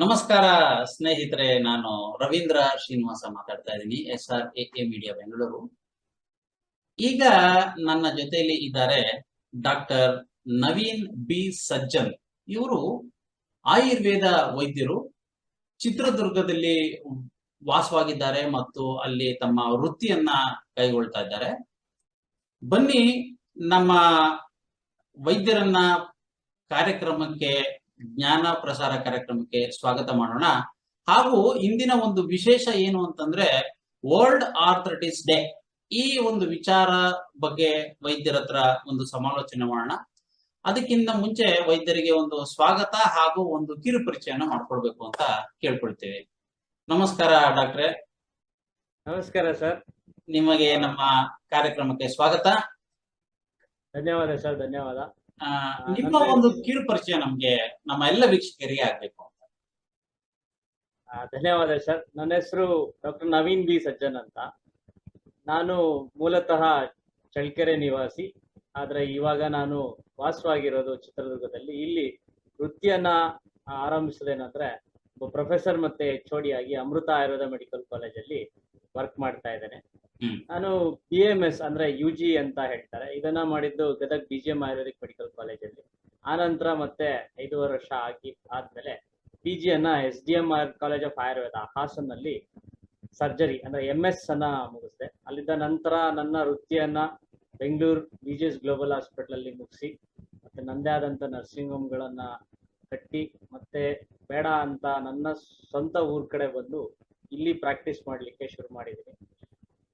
ನಮಸ್ಕಾರ ಸ್ನೇಹಿತರೆ, ನಾನು ರವೀಂದ್ರ ಶ್ರೀನಿವಾಸ ಮಾತಾಡ್ತಾ ಇದ್ದೀನಿ S R A K media Bengaluru ಈಗ ನನ್ನ ಜೊತೆಯಲ್ಲಿ ಇದ್ದಾರೆ ಡಾಕ್ಟರ್ ನವೀನ್ ಬಿ ಸಜ್ಜನ್. ಇವರು ಆಯುರ್ವೇದ ವೈದ್ಯರು. ಚಿತ್ರದುರ್ಗದಲ್ಲಿ ವಾಸವಾಗಿದ್ದಾರೆ ಮತ್ತು ಅಲ್ಲಿ ತಮ್ಮ ವೃತ್ತಿಯನ್ನ ಕೈಗೊಳ್ತಾ ಇದ್ದಾರೆ. ಬನ್ನಿ, ನಮ್ಮ ವೈದ್ಯರನ್ನ ಕಾರ್ಯಕ್ರಮಕ್ಕೆ ಜ್ಞಾನ ಪ್ರಸಾರ ಕಾರ್ಯಕ್ರಮಕ್ಕೆ ಸ್ವಾಗತ ಮಾಡೋಣ. ಹಾಗೂ ಇಂದಿನ ಒಂದು ವಿಶೇಷ ಏನು ಅಂತಂದ್ರೆ ವರ್ಲ್ಡ್ ಆರ್ಥರಟಿಸ್ ಡೇ ಈ ಒಂದು ವಿಚಾರ ಬಗ್ಗೆ ವೈದ್ಯರ ಹತ್ರ ಒಂದು ಸಮಾಲೋಚನೆ ಮಾಡೋಣ. ಅದಕ್ಕಿಂತ ಮುಂಚೆ ವೈದ್ಯರಿಗೆ ಒಂದು ಸ್ವಾಗತ ಹಾಗೂ ಒಂದು ಕಿರು ಪರಿಚಯನ ಮಾಡ್ಕೊಳ್ಬೇಕು ಅಂತ ಕೇಳ್ಕೊಳ್ತೇವೆ. ನಮಸ್ಕಾರ ಡಾಕ್ಟ್ರೆ. ನಮಸ್ಕಾರ ಸರ್. ನಿಮಗೆ ನಮ್ಮ ಕಾರ್ಯಕ್ರಮಕ್ಕೆ ಸ್ವಾಗತ. ಧನ್ಯವಾದ ಸರ್ ಧನ್ಯವಾದ. ನಿಮ್ಮ ಒಂದು ಕಿರು ಪರಿಚಯ ನಮ್ಗೆ ನಮ್ಮ ಎಲ್ಲ ವೀಕ್ಷಕರಿಗೆ ಆಗ್ಬೇಕು ಅಂತ. ಧನ್ಯವಾದ ಸರ್. ನನ್ನ ಹೆಸರು ಡಾಕ್ಟರ್ ನವೀನ್ ಬಿ ಸಜ್ಜನ್ ಅಂತ. ನಾನು ಮೂಲತಃ ಚಳ್ಕೆರೆ ನಿವಾಸಿ. ಆದ್ರೆ ಇವಾಗ ನಾನು ವಾಸವಾಗಿರೋದು ಚಿತ್ರದುರ್ಗದಲ್ಲಿ. ಇಲ್ಲಿ ವೃತ್ತಿಯನ್ನ ಆರಂಭಿಸೋದೇನಂದ್ರೆ ಒಬ್ಬ ಪ್ರೊಫೆಸರ್ ಮತ್ತೆ ಆಗಿ ಅಮೃತ ಆಯುರ್ವೇದ ಮೆಡಿಕಲ್ ಕಾಲೇಜಲ್ಲಿ ವರ್ಕ್ ಮಾಡ್ತಾ ಇದ್ದೇನೆ. ನಾನು ಬಿ ಎಂ ಎಸ್ ಅಂದ್ರೆ ಯು ಜಿ ಅಂತ ಹೇಳ್ತಾರೆ. ಇದನ್ನ ಮಾಡಿದ್ದು Gadag B G M Ayurvedic medical ಕಾಲೇಜಲ್ಲಿ ಆ ನಂತರ ಮತ್ತೆ ಐದೂವರೆ ವರ್ಷ ಆಗಿ ಆದ್ಮೇಲೆ ಪಿ ಜಿ ಅನ್ನ S D M R college of Ayurveda ಹಾಸನ್ನಲ್ಲಿ surgery ಅಂದ್ರೆ ಎಂ ಎಸ್ ಅನ್ನ ಮುಗಿಸಿದೆ. ಅಲ್ಲಿದ್ದ ನಂತರ ನನ್ನ ವೃತ್ತಿಯನ್ನ Bengaluru B G S global hospital ಅಲ್ಲಿ ಮುಗಿಸಿ ಮತ್ತೆ ನಂದೇ ಆದಂತ ನರ್ಸಿಂಗ್ ಹೋಮ್ಗಳನ್ನ ಕಟ್ಟಿ ಮತ್ತೆ ಬೇಡ ಅಂತ ನನ್ನ ಸ್ವಂತ ಊರ್ ಕಡೆ ಬಂದು ಇಲ್ಲಿ ಪ್ರಾಕ್ಟೀಸ್ ಮಾಡಲಿಕ್ಕೆ ಶುರು ಮಾಡಿದ್ದೀನಿ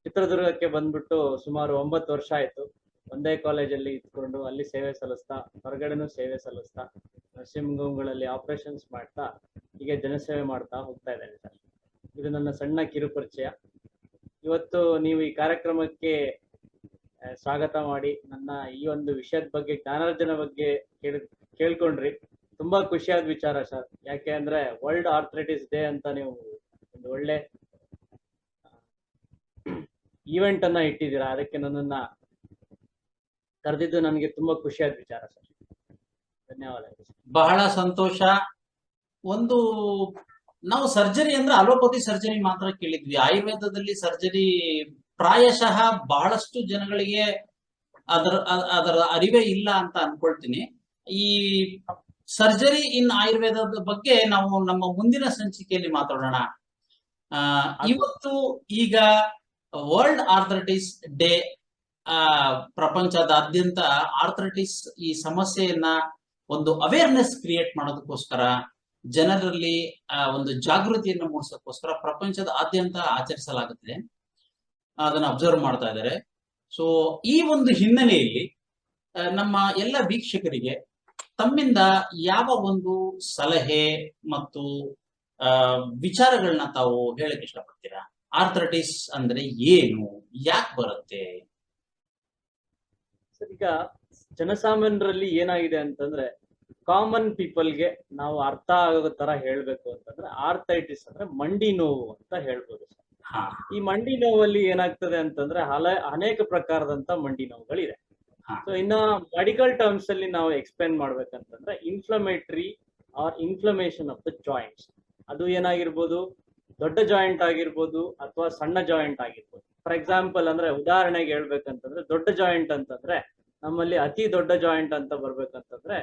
ಚಿತ್ರದುರ್ಗಕ್ಕೆ ಬಂದ್ಬಿಟ್ಟು ಸುಮಾರು ಒಂಬತ್ತು ವರ್ಷ ಆಯ್ತು. ಒಂದೇ ಕಾಲೇಜಲ್ಲಿ ಇದ್ಕೊಂಡು ಅಲ್ಲಿ ಸೇವೆ ಸಲ್ಲಿಸ್ತಾ, ಹೊರಗಡೆನೂ ಸೇವೆ ಸಲ್ಲಿಸ್ತಾ ನರ್ಸಿಂಗ್ ಹೋಮ್ಗಳಲ್ಲಿ ಆಪರೇಷನ್ಸ್ ಮಾಡ್ತಾ, ಹೀಗೆ ಜನಸೇವೆ ಮಾಡ್ತಾ ಹೋಗ್ತಾ ಇದ್ದೇನೆ ಸರ್. ಇದು ನನ್ನ ಸಣ್ಣ ಕಿರು ಪರಿಚಯ. ಇವತ್ತು ನೀವು ಈ ಕಾರ್ಯಕ್ರಮಕ್ಕೆ ಸ್ವಾಗತ ಮಾಡಿ ನನ್ನ ಈ ಒಂದು ವಿಷಯದ ಬಗ್ಗೆ, ಜ್ಞಾನಾರ್ಜನ ಬಗ್ಗೆ ಕೇಳಿ, ಕೇಳ್ಕೊಂಡ್ರಿ. ತುಂಬಾ ಖುಷಿಯಾದ ವಿಚಾರ ಸರ್. ಯಾಕೆ ಅಂದ್ರೆ ವರ್ಲ್ಡ್ ಆರ್ಥರೈಟಿಸ್ ಡೇ ಅಂತ ನೀವು ಒಂದು ಒಳ್ಳೆ ಈವೆಂಟ್ ಅನ್ನ ಇಟ್ಟಿದ್ದೀರಾ? ಅದಕ್ಕೆ ನನ್ನನ್ನ ಕರೆದಿದ್ದು ನನಗೆ ತುಂಬಾ ಖುಷಿಯಾದ ವಿಚಾರ ಸರ್. ಧನ್ಯವಾದಗಳು ಬಹಳ ಸಂತೋಷ. ಒಂದು, ನಾವು ಸರ್ಜರಿ ಅಂದ್ರೆ ಅಲೋಪತಿ ಸರ್ಜರಿ ಮಾತ್ರ ಕೇಳಿದ್ವಿ. ಆಯುರ್ವೇದದಲ್ಲಿ ಸರ್ಜರಿ ಪ್ರಾಯಶಃ ಬಹಳಷ್ಟು ಜನಗಳಿಗೆ ಅದರ ಅದರ ಅರಿವೇ ಇಲ್ಲ ಅಂತ ಅನ್ಕೊಳ್ತೀನಿ. ಈ ಸರ್ಜರಿ ಇನ್ ಆಯುರ್ವೇದದ ಬಗ್ಗೆ ನಾವು ನಮ್ಮ ಮುಂದಿನ ಸಂಚಿಕೆಯಲ್ಲಿ ಮಾತಾಡೋಣ. ಆ, ಇವತ್ತು ಈಗ ವರ್ಲ್ಡ್ ಆರ್ಥರಟಿಸ್ ಡೇ ಆ ಪ್ರಪಂಚದಾದ್ಯಂತ ಆರ್ಥರೈಟಿಸ್ ಈ ಸಮಸ್ಯೆಯನ್ನ ಒಂದು ಅವೇರ್ನೆಸ್ ಕ್ರಿಯೇಟ್ ಮಾಡೋದಕ್ಕೋಸ್ಕರ ಜನರಲ್ಲಿ ಆ, ಒಂದು ಜಾಗೃತಿಯನ್ನು ಮೂಡಿಸೋಕ್ಕೋಸ್ಕರ ಪ್ರಪಂಚದ ಆದ್ಯಂತ ಆಚರಿಸಲಾಗುತ್ತಿದೆ ಅದನ್ನ ಅಬ್ಸರ್ವ್ ಮಾಡ್ತಾ ಇದ್ದಾರೆ. ಸೊ ಈ ಒಂದು ಹಿನ್ನೆಲೆಯಲ್ಲಿ ನಮ್ಮ ಎಲ್ಲ ವೀಕ್ಷಕರಿಗೆ ತಮ್ಮಿಂದ ಯಾವ ಒಂದು ಸಲಹೆ ಮತ್ತು ವಿಚಾರಗಳನ್ನ ತಾವು ಹೇಳಕ್ ಇಷ್ಟಪಡ್ತೀರಾ? ಆರ್ಥರೈಟಿಸ್ ಅಂದ್ರೆ ಏನು? ಯಾಕೆ ಬರುತ್ತೆ? ಸರ್ ಈಗ ಜನಸಾಮಾನ್ಯರಲ್ಲಿ ಏನಾಗಿದೆ ಅಂತಂದ್ರೆ ಕಾಮನ್ ಪೀಪಲ್ಗೆ ನಾವು ಅರ್ಥ ಆಗೋ ತರ ಹೇಳ್ಬೇಕು ಅಂತಂದ್ರೆ ಆರ್ಥೈಟಿಸ್ ಅಂದ್ರೆ ಮಂಡಿ ನೋವು ಅಂತ ಹೇಳ್ಬೋದು ಈ ಮಂಡಿ ನೋವಲ್ಲಿ ಏನಾಗ್ತದೆ ಅಂತಂದ್ರೆ ಹಲ ಅನೇಕ ಪ್ರಕಾರದಂತ ಮಂಡಿ ನೋವುಗಳಿದೆ. ಸೊ ಇನ್ನ ಮೆಡಿಕಲ್ ಟರ್ಮ್ಸ್ ಅಲ್ಲಿ ನಾವು explain ಮಾಡ್ಬೇಕಂತಂದ್ರೆ inflammatory or inflammation of the joints ಅದು ಏನಾಗಿರ್ಬೋದು ದೊಡ್ಡ ಜಾಯಿಂಟ್ ಆಗಿರ್ಬೋದು ಅಥವಾ ಸಣ್ಣ ಜಾಯಿಂಟ್ ಆಗಿರ್ಬೋದು. ಫಾರ್ ಎಕ್ಸಾಂಪಲ್ ಅಂದ್ರೆ ಉದಾಹರಣೆಗೆ ಹೇಳ್ಬೇಕಂತಂದ್ರೆ ದೊಡ್ಡ ಜಾಯಿಂಟ್ ಅಂತಂದ್ರೆ ನಮ್ಮಲ್ಲಿ ಅತಿ ದೊಡ್ಡ ಜಾಯಿಂಟ್ ಅಂತ ಬರ್ಬೇಕಂತಂದ್ರೆ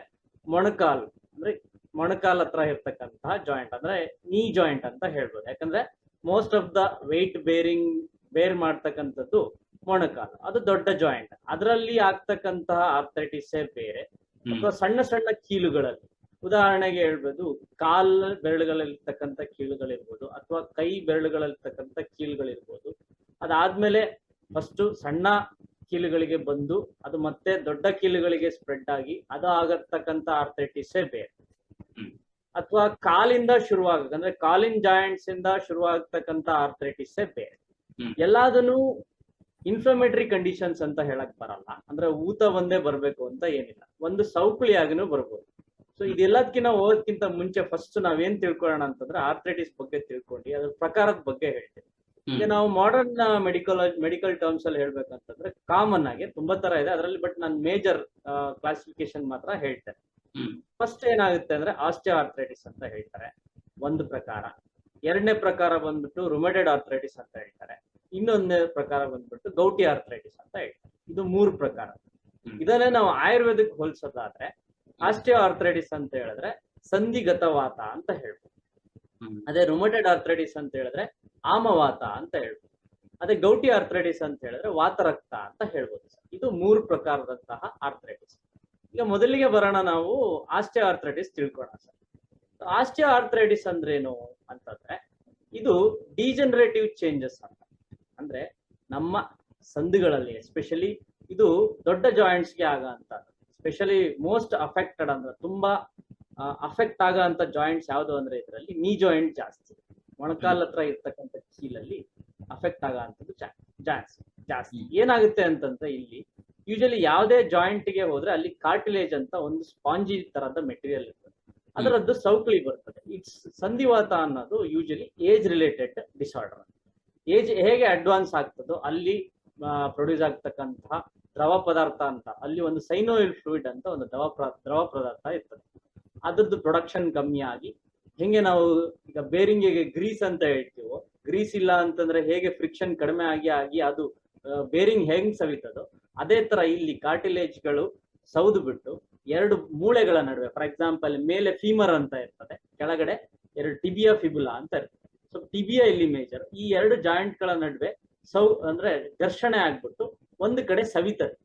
ಮೊಣಕಾಲ್ ಅಂದ್ರೆ ಮೊಣಕಾಲ್ ಹತ್ರ ಇರ್ತಕ್ಕಂತಹ ಜಾಯಿಂಟ್ ಅಂದ್ರೆ ನೀ ಜಾಯಿಂಟ್ ಅಂತ ಹೇಳ್ಬೋದು. ಯಾಕಂದ್ರೆ most of the weight bearing bear ಮಾಡ್ತಕ್ಕಂಥದ್ದು ಮೊಣಕಾಲು. ಅದು ದೊಡ್ಡ ಜಾಯಿಂಟ್ ಅದರಲ್ಲಿ ಆಗ್ತಕ್ಕಂತಹ ಆರ್ಥರೈಟಿಸೇ ಬೇರೆ ಅಥವಾ ಸಣ್ಣ ಸಣ್ಣ ಕೀಲುಗಳಲ್ಲಿ. ಉದಾಹರಣೆಗೆ ಹೇಳ್ಬೋದು ಕಾಲ್ ಬೆರಳುಗಳಲ್ಲಿರ್ತಕ್ಕಂತ ಕೀಳುಗಳಿರ್ಬೋದು ಅಥವಾ ಕೈ ಬೆರಳುಗಳಲ್ಲಿರ್ತಕ್ಕಂಥ ಕೀಲುಗಳಿರ್ಬೋದು ಅದಾದ್ಮೇಲೆ ಫಸ್ಟ್ ಸಣ್ಣ ಕೀಲುಗಳಿಗೆ ಬಂದು ಅದು ಮತ್ತೆ ದೊಡ್ಡ ಕೀಲುಗಳಿಗೆ ಸ್ಪ್ರೆಡ್ ಆಗಿ ಅದು ಆಗತಕ್ಕಂಥ ಆರ್ಥೈಟಿಸೇ ಬೇರೆ. ಅಥವಾ ಕಾಲಿಂದ ಶುರುವಾಗ ಅಂದ್ರೆ ಕಾಲಿನ್ ಜಾಯಿಂಟ್ಸ್ ಇಂದ ಶುರುವಾಗತಕ್ಕಂಥ ಆರ್ಥೈಟಿಸೇ ಬೇರೆ. ಎಲ್ಲದನ್ನು ಇನ್ಫ್ಲಮೇಟರಿ ಕಂಡೀಷನ್ಸ್ ಅಂತ ಹೇಳಕ್ ಬರಲ್ಲ. ಅಂದ್ರೆ ಊತ ಒಂದೇ ಬರ್ಬೇಕು ಅಂತ ಏನಿಲ್ಲ. ಒಂದು ಸೌಕುಳಿಯಾಗಿನೂ ಬರ್ಬೋದು. ಸೊ ಇದೆಲ್ಲದಕ್ಕಿಂತ ಹೋಗೋದಕ್ಕಿಂತ ಮುಂಚೆ ಫಸ್ಟ್ ನಾವೇನ್ ತಿಳ್ಕೊಳ್ಳೋಣ ಅಂತಂದ್ರೆ ಆರ್ಥ್ರೈಟಿಸ್ ಬಗ್ಗೆ ತಿಳ್ಕೊಂಡು ಅದ್ರ ಪ್ರಕಾರದ ಬಗ್ಗೆ ಹೇಳ್ತೀವಿ. ಈಗ ನಾವು ಮಾಡರ್ನ್ ಮೆಡಿಕಲ್ ಮೆಡಿಕಲ್ ಟರ್ಮ್ಸ್ ಅಲ್ಲಿ ಹೇಳ್ಬೇಕಂತಂದ್ರೆ ಕಾಮನ್ ಆಗಿ ತುಂಬಾ ತರ ಇದೆ. ಅದರಲ್ಲಿ ಬಟ್ ನಾನು ಮೇಜರ್ ಕ್ಲಾಸಿಫಿಕೇಶನ್ ಮಾತ್ರ ಹೇಳ್ತೇನೆ. ಫಸ್ಟ್ ಏನಾಗುತ್ತೆ ಅಂದ್ರೆ ಆಸ್ಟಿಯೋ ಆರ್ಥ್ರೈಟಿಸ್ ಅಂತ ಹೇಳ್ತಾರೆ. ಒಂದು ಪ್ರಕಾರ. ಎರಡನೇ ಪ್ರಕಾರ ಬಂದ್ಬಿಟ್ಟು ರುಮಟೆಡ್ ಆರ್ಥ್ರೈಟಿಸ್ ಅಂತ ಹೇಳ್ತಾರೆ. ಇನ್ನೊಂದನೇ ಪ್ರಕಾರ ಬಂದ್ಬಿಟ್ಟು ಗೌಟಿ ಆರ್ಥ್ರೈಟಿಸ್ ಅಂತ ಹೇಳ್ತಾರೆ. ಇದು ಮೂರು ಪ್ರಕಾರ. ಇದನ್ನೇ ನಾವು ಆಯುರ್ವೇದಕ್ಕೆ ಹೋಲಿಸೋದಾದ್ರೆ ಆಸ್ಟಿಯೋ ಆರ್ಥ್ರೈಟಿಸ್ ಅಂತ ಹೇಳಿದ್ರೆ ಸಂಧಿಗತ ವಾತ ಅಂತ ಹೇಳ್ಬೋದು. ಅದೇ ರುಮಟೆಡ್ ಆರ್ಥ್ರೈಟಿಸ್ ಅಂತ ಹೇಳಿದ್ರೆ ಆಮವಾತ ಅಂತ ಹೇಳ್ಬೋದು. ಅದೇ ಗೌಟಿ ಆರ್ಥ್ರೈಟಿಸ್ ಅಂತ ಹೇಳಿದ್ರೆ ವಾತರಕ್ತ ಅಂತ ಹೇಳ್ಬೋದು ಸರ್. ಇದು ಮೂರು ಪ್ರಕಾರದಂತಹ ಆರ್ಥ್ರೈಟಿಸ್. ಈಗ ಮೊದಲಿಗೆ ಬರೋಣ ನಾವು ಆಸ್ಟಿಯೋ ಆರ್ಥ್ರೈಟಿಸ್ ತಿಳ್ಕೊಳ್ಳೋಣ ಸರ್. ಆಸ್ಟಿಯೋ ಆರ್ಥ್ರೈಟಿಸ್ ಅಂದ್ರೇನು ಅಂತಂದ್ರೆ ಇದು ಡಿಜನರೇಟಿವ್ ಚೇಂಜಸ್ ಅಂತ. ಅಂದ್ರೆ ನಮ್ಮ ಸಂಧಿಗಳಲ್ಲಿ ಎಸ್ಪೆಷಲಿ ಇದು ದೊಡ್ಡ ಜಾಯಿಂಟ್ಸ್ಗೆ ಆಗ ಅಂತ ಸ್ಪೆಷಲಿ ಮೋಸ್ಟ್ ಅಫೆಕ್ಟೆಡ್ ಅಂದ್ರೆ ತುಂಬಾ ಅಫೆಕ್ಟ್ ಆಗೋ ಅಂತ ಜಾಯಿಂಟ್ಸ್ ಯಾವ್ದು ಅಂದ್ರೆ ಇದರಲ್ಲಿ ನೀ ಜಾಯಿಂಟ್ ಜಾಸ್ತಿ. ಮೊಣಕಾಲ್ ಹತ್ರ ಇರ್ತಕ್ಕಂಥ ಕೀಲಲ್ಲಿ ಅಫೆಕ್ಟ್ ಆಗೋ ಅಂತದ್ದು ಜಾಸ್ತಿ ಜಾಸ್ತಿ. ಏನಾಗುತ್ತೆ ಅಂತಂದ್ರೆ ಇಲ್ಲಿ ಯೂಶಲಿ ಯಾವುದೇ ಜಾಯಿಂಟ್ಗೆ ಹೋದ್ರೆ ಅಲ್ಲಿ ಕಾರ್ಟಿಲೇಜ್ ಅಂತ ಒಂದು ಸ್ಪಾಂಜಿ ತರದ ಮೆಟೀರಿಯಲ್ ಇರ್ತದೆ. ಅದರದ್ದು ಸೌಕಳಿ ಬರ್ತದೆ. ಇಟ್ಸ್ ಸಂಧಿವಾತ ಅನ್ನೋದು usually age related disorder age ಹೇಗೆ ಅಡ್ವಾನ್ಸ್ ಆಗ್ತದೋ ಅಲ್ಲಿ ಪ್ರೊಡ್ಯೂಸ್ ಆಗ್ತಕ್ಕಂತಹ ದ್ರವ ಪದಾರ್ಥ ಅಂತ. ಅಲ್ಲಿ ಒಂದು ಸೈನೋಯಿಲ್ ಫ್ಲೂಯಿಡ್ ಅಂತ ಒಂದು ದ್ರವ ದ್ರವ ಪದಾರ್ಥ ಇರ್ತದೆ. ಅದ್ರದ್ದು ಪ್ರೊಡಕ್ಷನ್ ಕಮ್ಮಿ ಆಗಿ, ಹೆಂಗೆ ನಾವು ಈಗ ಬೇರಿಂಗಿಗೆ ಗ್ರೀಸ್ ಅಂತ ಹೇಳ್ತೀವೋ ಗ್ರೀಸ್ ಇಲ್ಲ ಅಂತಂದ್ರೆ ಹೇಗೆ ಫ್ರಿಕ್ಷನ್ ಕಡಿಮೆ ಆಗಿ ಆಗಿ ಅದು ಬೇರಿಂಗ್ ಹೆಂಗ್ ಸವಿತದೋ, ಅದೇ ತರ ಇಲ್ಲಿ ಕಾರ್ಟಿಲೇಜ್ಗಳು ಸೌದು ಬಿಟ್ಟು ಎರಡು ಮೂಳೆಗಳ ನಡುವೆ ಫಾರ್ ಎಕ್ಸಾಂಪಲ್ ಮೇಲೆ ಫೀಮರ್ ಅಂತ ಇರ್ತದೆ, ಕೆಳಗಡೆ ಎರಡು ಟಿಬಿಯಾ ಫಿಬುಲಾ ಅಂತ ಇರ್ತದೆ. ಸೊ ಟಿಬಿಯಾ ಇಲ್ಲಿ ಮೇಜರ್ ಈ ಎರಡು ಜಾಯಿಂಟ್ಗಳ ನಡುವೆ ಸೌ ಅಂದ್ರೆ ಘರ್ಷಣೆ ಆಗ್ಬಿಟ್ಟು ಒಂದು ಕಡೆ ಸವಿತದೆ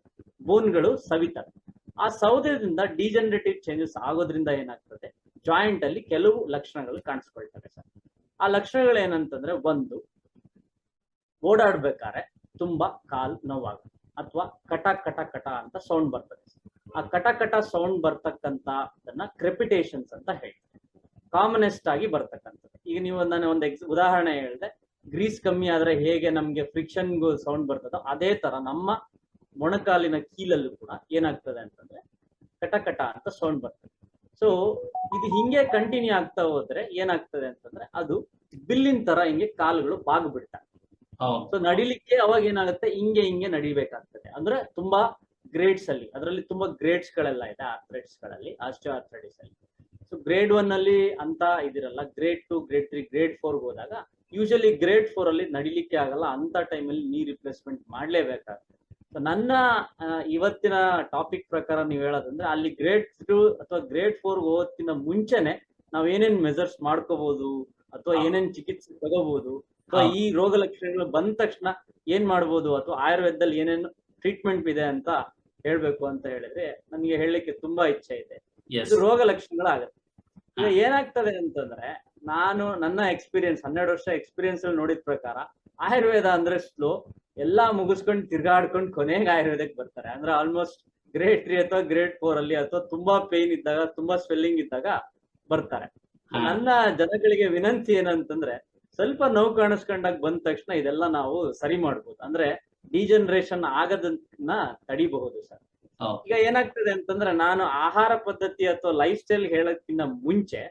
ಬೋನ್ಗಳು ಸವಿತವೆ ಆ ಸೌದೆಯಿಂದ ಡಿಜನರೇಟಿವ್ ಚೇಂಜಸ್ ಆಗೋದ್ರಿಂದ ಏನಾಗ್ತದೆ? ಜಾಯಿಂಟ್ ಅಲ್ಲಿ ಕೆಲವು ಲಕ್ಷಣಗಳು ಕಾಣಿಸ್ಕೊಳ್ತವೆ ಸರ್. ಆ ಲಕ್ಷಣಗಳು ಏನಂತಂದ್ರೆ ಒಂದು, ಓಡಾಡ್ಬೇಕಾದ್ರೆ ತುಂಬಾ ಕಾಲ್ ನೋವಾಗುತ್ತೆ ಅಥವಾ ಕಟ ಕಟ ಕಟ ಅಂತ ಸೌಂಡ್ ಬರ್ತದೆ ಆ ಕಟ ಕಟ ಸೌಂಡ್ ಬರ್ತಕ್ಕಂಥದನ್ನ ಕ್ರೆಪಿಟೇಷನ್ಸ್ ಅಂತ ಹೇಳ್ತಾರೆ. ಕಾಮನೆಸ್ಟ್ ಆಗಿ ಬರ್ತಕ್ಕಂಥದ್ದು. ಈಗ ನೀವು ನಾನು ಒಂದು ಎಕ್ಸ್ ಉದಾಹರಣೆ ಹೇಳಿದೆ ಗ್ರೀಸ್ ಕಮ್ಮಿ ಆದ್ರೆ ಹೇಗೆ ನಮ್ಗೆ ಫ್ರಿಕ್ಷನ್ ಸೌಂಡ್ ಬರ್ತದೋ ಅದೇ ತರ ನಮ್ಮ ಮೊಣಕಾಲಿನ ಕೀಲಲ್ಲೂ ಕೂಡ ಏನಾಗ್ತದೆ ಅಂತಂದ್ರೆ ಕಟ ಕಟ ಅಂತ ಸೌಂಡ್ ಬರ್ತದೆ. ಸೊ ಇದು ಹಿಂಗೆ ಕಂಟಿನ್ಯೂ ಆಗ್ತಾ ಹೋದ್ರೆ ಏನಾಗ್ತದೆ ಅಂತಂದ್ರೆ ಅದು ಬಿಲ್ಲಿನ ತರ ಹಿಂಗೆ ಕಾಲುಗಳು ಬಾಗ್ ಬಿಡ್ತವೆ ಹೌದು. ಸೊ ನಡಿಲಿಕ್ಕೆ ಅವಾಗ ಏನಾಗುತ್ತೆ? ಹಿಂಗೆ ಹಿಂಗೆ ನಡಿಬೇಕಾಗ್ತದೆ. ಅಂದ್ರೆ ತುಂಬಾ ಗ್ರೇಡ್ಸ್ ಅಲ್ಲಿ ಅದರಲ್ಲಿ ತುಂಬಾ ಗ್ರೇಡ್ಸ್ ಗಳೆಲ್ಲ ಇದೆ ಆರ್ಥ್ರೈಟ್ಸ್ಗಳಲ್ಲಿ ಆಸ್ಟೋ ಆರ್ಥ್ರೈಟಿಸ್ ಅಲ್ಲಿ. ಸೊ ಗ್ರೇಡ್ ಒನ್ ಅಲ್ಲಿ ಅಂತ ಇದಿರಲ್ಲ grade two grade three grade four ಹೋದಾಗ ಯೂಶಲಿ ಗ್ರೇಟ್ ಫೋರ್ ಅಲ್ಲಿ ನಡಿಲಿಕ್ಕೆ ಆಗಲ್ಲ ಅಂತ ಟೈಮಲ್ಲಿ ನೀ ರಿಪ್ಲೇಸ್ಮೆಂಟ್ ಮಾಡಲೇಬೇಕಾಗುತ್ತೆ ಸೊ ನನ್ನ ಇವತ್ತಿನ ಟಾಪಿಕ್ ಪ್ರಕಾರ ನೀವು ಹೇಳೋದಂದ್ರೆ ಅಲ್ಲಿ ಗ್ರೇಟ್ ಟು ಅಥವಾ ಗ್ರೇಟ್ ಫೋರ್ ಹೋಗೋದಕ್ಕಿಂತ ಮುಂಚೆನೆ ನಾವ್ ಏನೇನ್ ಮೆಜರ್ಸ್ ಮಾಡ್ಕೋಬಹುದು ಅಥವಾ ಏನೇನ್ ಚಿಕಿತ್ಸೆ ತಗೋಬಹುದು ಅಥವಾ ಈ ರೋಗ ಲಕ್ಷಣಗಳು ಬಂದ ತಕ್ಷಣ ಏನ್ ಮಾಡ್ಬೋದು ಅಥವಾ ಆಯುರ್ವೇದದಲ್ಲಿ ಏನೇನು ಟ್ರೀಟ್ಮೆಂಟ್ ಇದೆ ಅಂತ ಹೇಳ್ಬೇಕು ಅಂತ ಹೇಳಿದ್ರೆ ನನಗೆ ಹೇಳಲಿಕ್ಕೆ ತುಂಬಾ ಇಚ್ಛೆ ಇದೆ. ಇದು ರೋಗ ಲಕ್ಷಣಗಳಾಗುತ್ತೆ. ಈಗ ಏನಾಗ್ತದೆ ಅಂತಂದ್ರೆ ನಾನು ನನ್ನ ಎಕ್ಸ್ಪೀರಿಯನ್ಸ್ ಹನ್ನೆರಡು ವರ್ಷ ಎಕ್ಸ್ಪೀರಿಯನ್ಸ್ ಅಲ್ಲಿ ನೋಡಿದ ಪ್ರಕಾರ ಆಯುರ್ವೇದ ಅಂದ್ರೆ ಸ್ಲೋ ಎಲ್ಲಾ ಮುಗಿಸ್ಕೊಂಡು ತಿರ್ಗಾಡ್ಕೊಂಡು ಕೊನೆಗೆ ಆಯುರ್ವೇದಕ್ಕೆ ಬರ್ತಾರೆ. ಅಂದ್ರೆ ಆಲ್ಮೋಸ್ಟ್ ಗ್ರೇಡ್ ತ್ರೀ ಅಥವಾ ಗ್ರೇಡ್ ಫೋರ್ ಅಲ್ಲಿ ಅಥವಾ ತುಂಬಾ ಪೇನ್ ಇದ್ದಾಗ ತುಂಬಾ ಸ್ವೆಲ್ಲಿಂಗ್ ಇದ್ದಾಗ ಬರ್ತಾರೆ. ನನ್ನ ಜನಗಳಿಗೆ ವಿನಂತಿ ಏನಂತಂದ್ರೆ ಸ್ವಲ್ಪ ನೋವು ಕಾಣಿಸ್ಕೊಂಡಾಗ ಬಂದ ತಕ್ಷಣ ಇದೆಲ್ಲ ನಾವು ಸರಿ ಮಾಡ್ಬೋದು. ಅಂದ್ರೆ ಡಿಜನರೇಷನ್ ಆಗದನ್ನ ತಡಿಬಹುದು ಸರ್. ಈಗ ಏನಾಗ್ತದೆ ಅಂತಂದ್ರೆ ನಾನು ಆಹಾರ ಪದ್ಧತಿ ಅಥವಾ ಲೈಫ್ ಸ್ಟೈಲ್ ಹೇಳೋದಕ್ಕಿಂತ ಮುಂಚೆ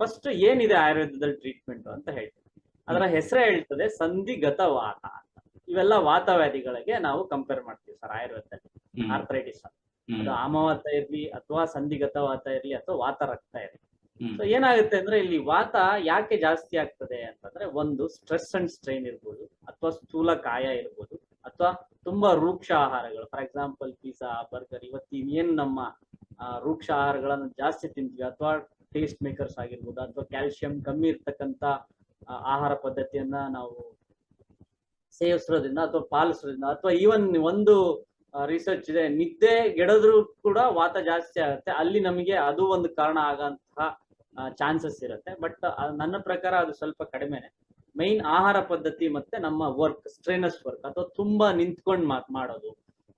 ಫಸ್ಟ್ ಏನಿದೆ ಆಯುರ್ವೇದದಲ್ಲಿ ಟ್ರೀಟ್ಮೆಂಟ್ ಅಂತ ಹೇಳ್ತೀವಿ. ಅದರ ಹೆಸರೇ ಹೇಳ್ತದೆ ಸಂಧಿಗತ ವಾತ ಅಂತ ಇವೆಲ್ಲ ವಾತವ್ಯಾಧಿಗಳಿಗೆ ನಾವು ಕಂಪೇರ್ ಮಾಡ್ತೀವಿ ಸರ್ ಆಯುರ್ವೇದದಲ್ಲಿ. ಆರ್ಥರೈಟಿಸ್ ಅದು ಆಮವಾತ ಇರ್ಲಿ ಅಥವಾ ಸಂಧಿಗತ ವಾತ ಇರ್ಲಿ ಅಥವಾ ವಾತ ರಕ್ತ ಇರ್ಲಿ. ಸೊ ಏನಾಗುತ್ತೆ ಅಂದ್ರೆ ಇಲ್ಲಿ ವಾತ ಯಾಕೆ ಜಾಸ್ತಿ ಆಗ್ತದೆ ಅಂತಂದ್ರೆ ಒಂದು ಸ್ಟ್ರೆಸ್ ಅಂಡ್ ಸ್ಟ್ರೈನ್ ಇರ್ಬೋದು ಅಥವಾ ಸ್ಥೂಲ ಕಾಯ ಇರ್ಬೋದು ಅಥವಾ ತುಂಬಾ ರೂಕ್ಷ ಆಹಾರಗಳು. ಫಾರ್ ಎಕ್ಸಾಂಪಲ್ ಪಿಜ್ಜಾ ಬರ್ಗರ್ ಇವತ್ತಿನ ಏನ್ ನಮ್ಮ ರೂಕ್ಷ ಆಹಾರಗಳನ್ನ ಜಾಸ್ತಿ ತಿಂತೀವಿ ಅಥವಾ ಟೇಸ್ಟ್ ಮೇಕರ್ಸ್ ಆಗಿರ್ಬೋದು ಅಥವಾ ಕ್ಯಾಲ್ಸಿಯಂ ಕಮ್ಮಿ ಇರ್ತಕ್ಕಂಥ ಆಹಾರ ಪದ್ಧತಿಯನ್ನ ನಾವು ಸೇವಿಸೋದ್ರಿಂದ ಅಥವಾ ಪಾಲಿಸೋದ್ರಿಂದ ಅಥವಾ ಈವನ್ ಒಂದು ರಿಸರ್ಚ್ ಇದೆ, ನಿದ್ದೆ ಗೆಡದ್ರು ಕೂಡ ವಾತ ಜಾಸ್ತಿ ಆಗುತ್ತೆ. ಅಲ್ಲಿ ನಮಗೆ ಅದು ಒಂದು ಕಾರಣ ಆಗಂತಹ ಚಾನ್ಸಸ್ ಇರುತ್ತೆ. ಬಟ್ ನನ್ನ ಪ್ರಕಾರ ಅದು ಸ್ವಲ್ಪ ಕಡಿಮೆನೆ. ಮೈನ್ ಆಹಾರ ಪದ್ಧತಿ ಮತ್ತೆ ನಮ್ಮ ವರ್ಕ್ ಸ್ಟ್ರೇನಸ್ ವರ್ಕ್ ಅಥವಾ ತುಂಬಾ ನಿಂತ್ಕೊಂಡು ಮಾತ್ ಮಾಡೋದು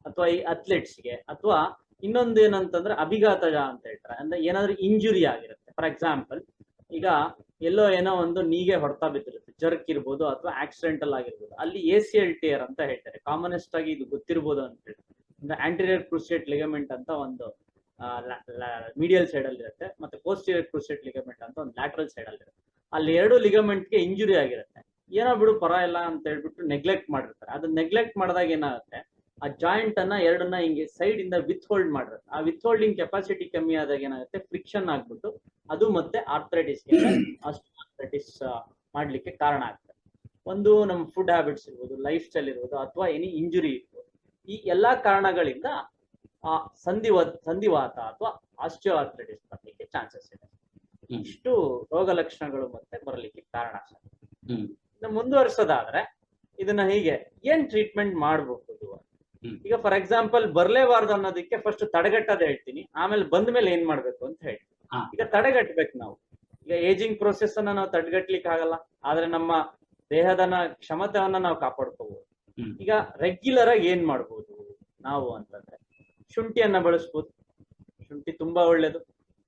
ಅಥವಾ ಈ ಅಥ್ಲೆಟ್ಸ್ಗೆ ಅಥವಾ ಇನ್ನೊಂದು ಏನಂತಂದ್ರೆ ಅಭಿಘಾತ ಅಂತ ಹೇಳ್ತಾರೆ. ಅಂದ್ರೆ ಏನಾದ್ರೂ ಇಂಜುರಿ ಆಗಿರುತ್ತೆ. ಫಾರ್ ಎಕ್ಸಾಂಪಲ್ ಈಗ ಎಲ್ಲೋ ಏನೋ ಒಂದು ನೀಗೆ ಹೊಡ್ತಾ ಬಿದ್ದಿರುತ್ತೆ, ಜರ್ಕ್ ಇರ್ಬೋದು ಅಥವಾ ಆಕ್ಸಿಡೆಂಟಲ್ ಆಗಿರ್ಬೋದು. ಅಲ್ಲಿ ಎ ಸಿ ಎಲ್ ಟಿಯರ್ ಅಂತ ಹೇಳ್ತಾರೆ. ಕಾಮನೆಸ್ಟ್ ಆಗಿ ಇದು ಗೊತ್ತಿರ್ಬೋದು ಅಂತ ಹೇಳಿ. ಅಂದ್ರೆ ಆಂಟೀರಿಯರ್ ಕ್ರೂಸಿಯೇಟ್ ಲಿಗಮೆಂಟ್ ಅಂತ ಒಂದು ಮೀಡಿಯಲ್ ಸೈಡ್ ಅಲ್ಲಿ ಇರುತ್ತೆ ಮತ್ತೆ ಪೋಸ್ಟೀರಿಯರ್ ಕ್ರೂಸಿಯೇಟ್ ಲಿಗಮೆಂಟ್ ಅಂತ ಒಂದು ಲ್ಯಾಟ್ರಲ್ ಸೈಡ್ ಅಲ್ಲಿ ಇರುತ್ತೆ. ಅಲ್ಲಿ ಎರಡು ಲಿಗಮೆಂಟ್ಗೆ ಇಂಜುರಿ ಆಗಿರುತ್ತೆ. ಏನೋ ಬಿಡು ಪರ ಇಲ್ಲ ಅಂತ ಹೇಳ್ಬಿಟ್ಟು ನೆಗ್ಲೆಕ್ಟ್ ಮಾಡಿರ್ತಾರೆ. ಅದು ನೆಗ್ಲೆಕ್ಟ್ ಮಾಡಿದಾಗ ಏನಾಗುತ್ತೆ? ಆ ಜಾಯಿಂಟ್ ಅನ್ನ ಎರಡನ್ನ ಹಿಂಗೆ ಸೈಡ್ ಇಂದ ವಿತ್ ಹೋಲ್ಡ್ ಮಾಡ್ರೆ. ಆ ವಿತ್ ಹೋಲ್ಡಿಂಗ್ ಕೆಪಾಸಿಟಿ ಕಮ್ಮಿ ಆದಾಗ ಏನಾಗುತ್ತೆ? ಫ್ರಿಕ್ಷನ್ ಆಗ್ಬಿಟ್ಟು ಅದು ಮತ್ತೆ ಆರ್ಥರೈಟಿಸ್ ಆರ್ಥರೈಟಿಸ್ ಮಾಡ್ಲಿಕ್ಕೆ ಕಾರಣ ಆಗ್ತದೆ. ಒಂದು ನಮ್ಮ ಫುಡ್ ಹ್ಯಾಬಿಟ್ಸ್ ಇರ್ಬೋದು ಲೈಫ್ ಸ್ಟೈಲ್ ಇರ್ಬೋದು ಅಥವಾ ಎನಿ ಇಂಜುರಿ ಇರ್ಬೋದು. ಈ ಎಲ್ಲಾ ಕಾರಣಗಳಿಂದ ಆ ಸಂಧಿವ ಸಂಧಿವಾತ ಅಥವಾ ಆಸ್ಟಿಯೋ ಆರ್ಥರೈಟಿಸ್ ಬರ್ಲಿಕ್ಕೆ ಚಾನ್ಸಸ್ ಇದೆ. ಇಷ್ಟು ರೋಗ ಲಕ್ಷಣಗಳು ಮತ್ತೆ ಬರಲಿಕ್ಕೆ ಕಾರಣ ಮುಂದುವರಿಸೋದಾದ್ರೆ ಇದನ್ನ ಹೀಗೆ ಏನ್ ಟ್ರೀಟ್ಮೆಂಟ್ ಮಾಡಬಹುದು. ಈಗ ಫಾರ್ ಎಕ್ಸಾಂಪಲ್ ಬರ್ಲೇಬಾರ್ದು ಅನ್ನೋದಕ್ಕೆ ಫಸ್ಟ್ ತಡೆಗಟ್ಟದ ಹೇಳ್ತೀನಿ. ಆಮೇಲೆ ಬಂದ ಮೇಲೆ ಏನ್ ಮಾಡ್ಬೇಕು ಅಂತ ಹೇಳ್ತೀನಿ ಈಗ ತಡೆಗಟ್ಟಬೇಕು ನಾವು. ಈಗ ಏಜಿಂಗ್ ಪ್ರೊಸೆಸ್ ಅನ್ನ ನಾವು ತಡೆಗಟ್ಲಿಕ್ಕೆ ಆಗಲ್ಲ. ಆದ್ರೆ ನಮ್ಮ ದೇಹದನ ಕ್ಷಮತೆಯನ್ನ ನಾವು ಕಾಪಾಡ್ಕೋಬಹುದು ಈಗ ರೆಗ್ಯುಲರ್ ಆಗಿ ಏನ್ ಮಾಡ್ಬೋದು ನಾವು ಅಂತಂದ್ರೆ ಶುಂಠಿಯನ್ನ ಬಳಸ್ಬೋದು. ಶುಂಠಿ ತುಂಬಾ ಒಳ್ಳೇದು.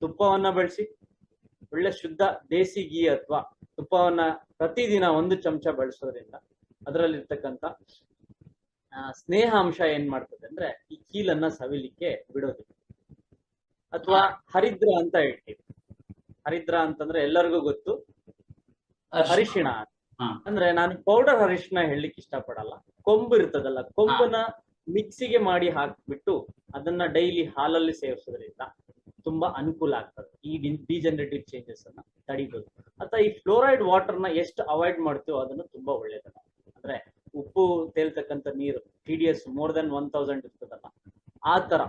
ತುಪ್ಪವನ್ನ ಬಳಸಿ. ಒಳ್ಳೆ ಶುದ್ಧ ದೇಸಿ ಗೀ ಅಥವಾ ತುಪ್ಪವನ್ನ ಪ್ರತಿದಿನ ಒಂದು ಚಮಚ ಬಳಸೋದ್ರಿಂದ ಅದರಲ್ಲಿರ್ತಕ್ಕಂಥ ಸ್ನೇಹ ಅಂಶ ಏನ್ ಮಾಡ್ತದೆ ಅಂದ್ರೆ ಈ ಕೀಲನ್ನ ಸವಿಲಿಕ್ಕೆ ಬಿಡೋದಿಲ್ಲ ಅಥವಾ ಹರಿದ್ರ ಅಂತ ಹೇಳ್ತೀವಿ ಹರಿದ್ರ ಅಂತಂದ್ರೆ ಎಲ್ಲರಿಗೂ ಗೊತ್ತು. ಅರಿಶಿಣ ಅಂದ್ರೆ ನಾನು ಪೌಡರ್ ಅರಿಶಿಣ ಹೇಳಲಿಕ್ಕೆ ಇಷ್ಟಪಡಲ್ಲ. ಕೊಂಬು ಇರ್ತದಲ್ಲ ಕೊಂಬನ ಮಿಕ್ಸಿಗೆ ಮಾಡಿ ಹಾಕ್ಬಿಟ್ಟು ಅದನ್ನ ಡೈಲಿ ಹಾಲಲ್ಲಿ ಸೇವಿಸೋದ್ರಿಂದ ತುಂಬಾ ಅನುಕೂಲ ಆಗ್ತದೆ. ಈ ಡಿಜನರೇಟಿವ್ ಚೇಂಜಸ್ ಅನ್ನ ತಡಿಬಹುದು ಅಥವಾ ಈ ಫ್ಲೋರೈಡ್ ವಾಟರ್ನ ಎಷ್ಟು ಅವಾಯ್ಡ್ ಮಾಡ್ತೀವೋ ಅದನ್ನು ತುಂಬಾ ಒಳ್ಳೇದಲ್ಲ. ಅಂದ್ರೆ ಉಪ್ಪು ತೇಲ್ತಕ್ಕಂಥ ನೀರು T D S more then one thousand ಇರ್ತದಲ್ಲ ಆ ತರ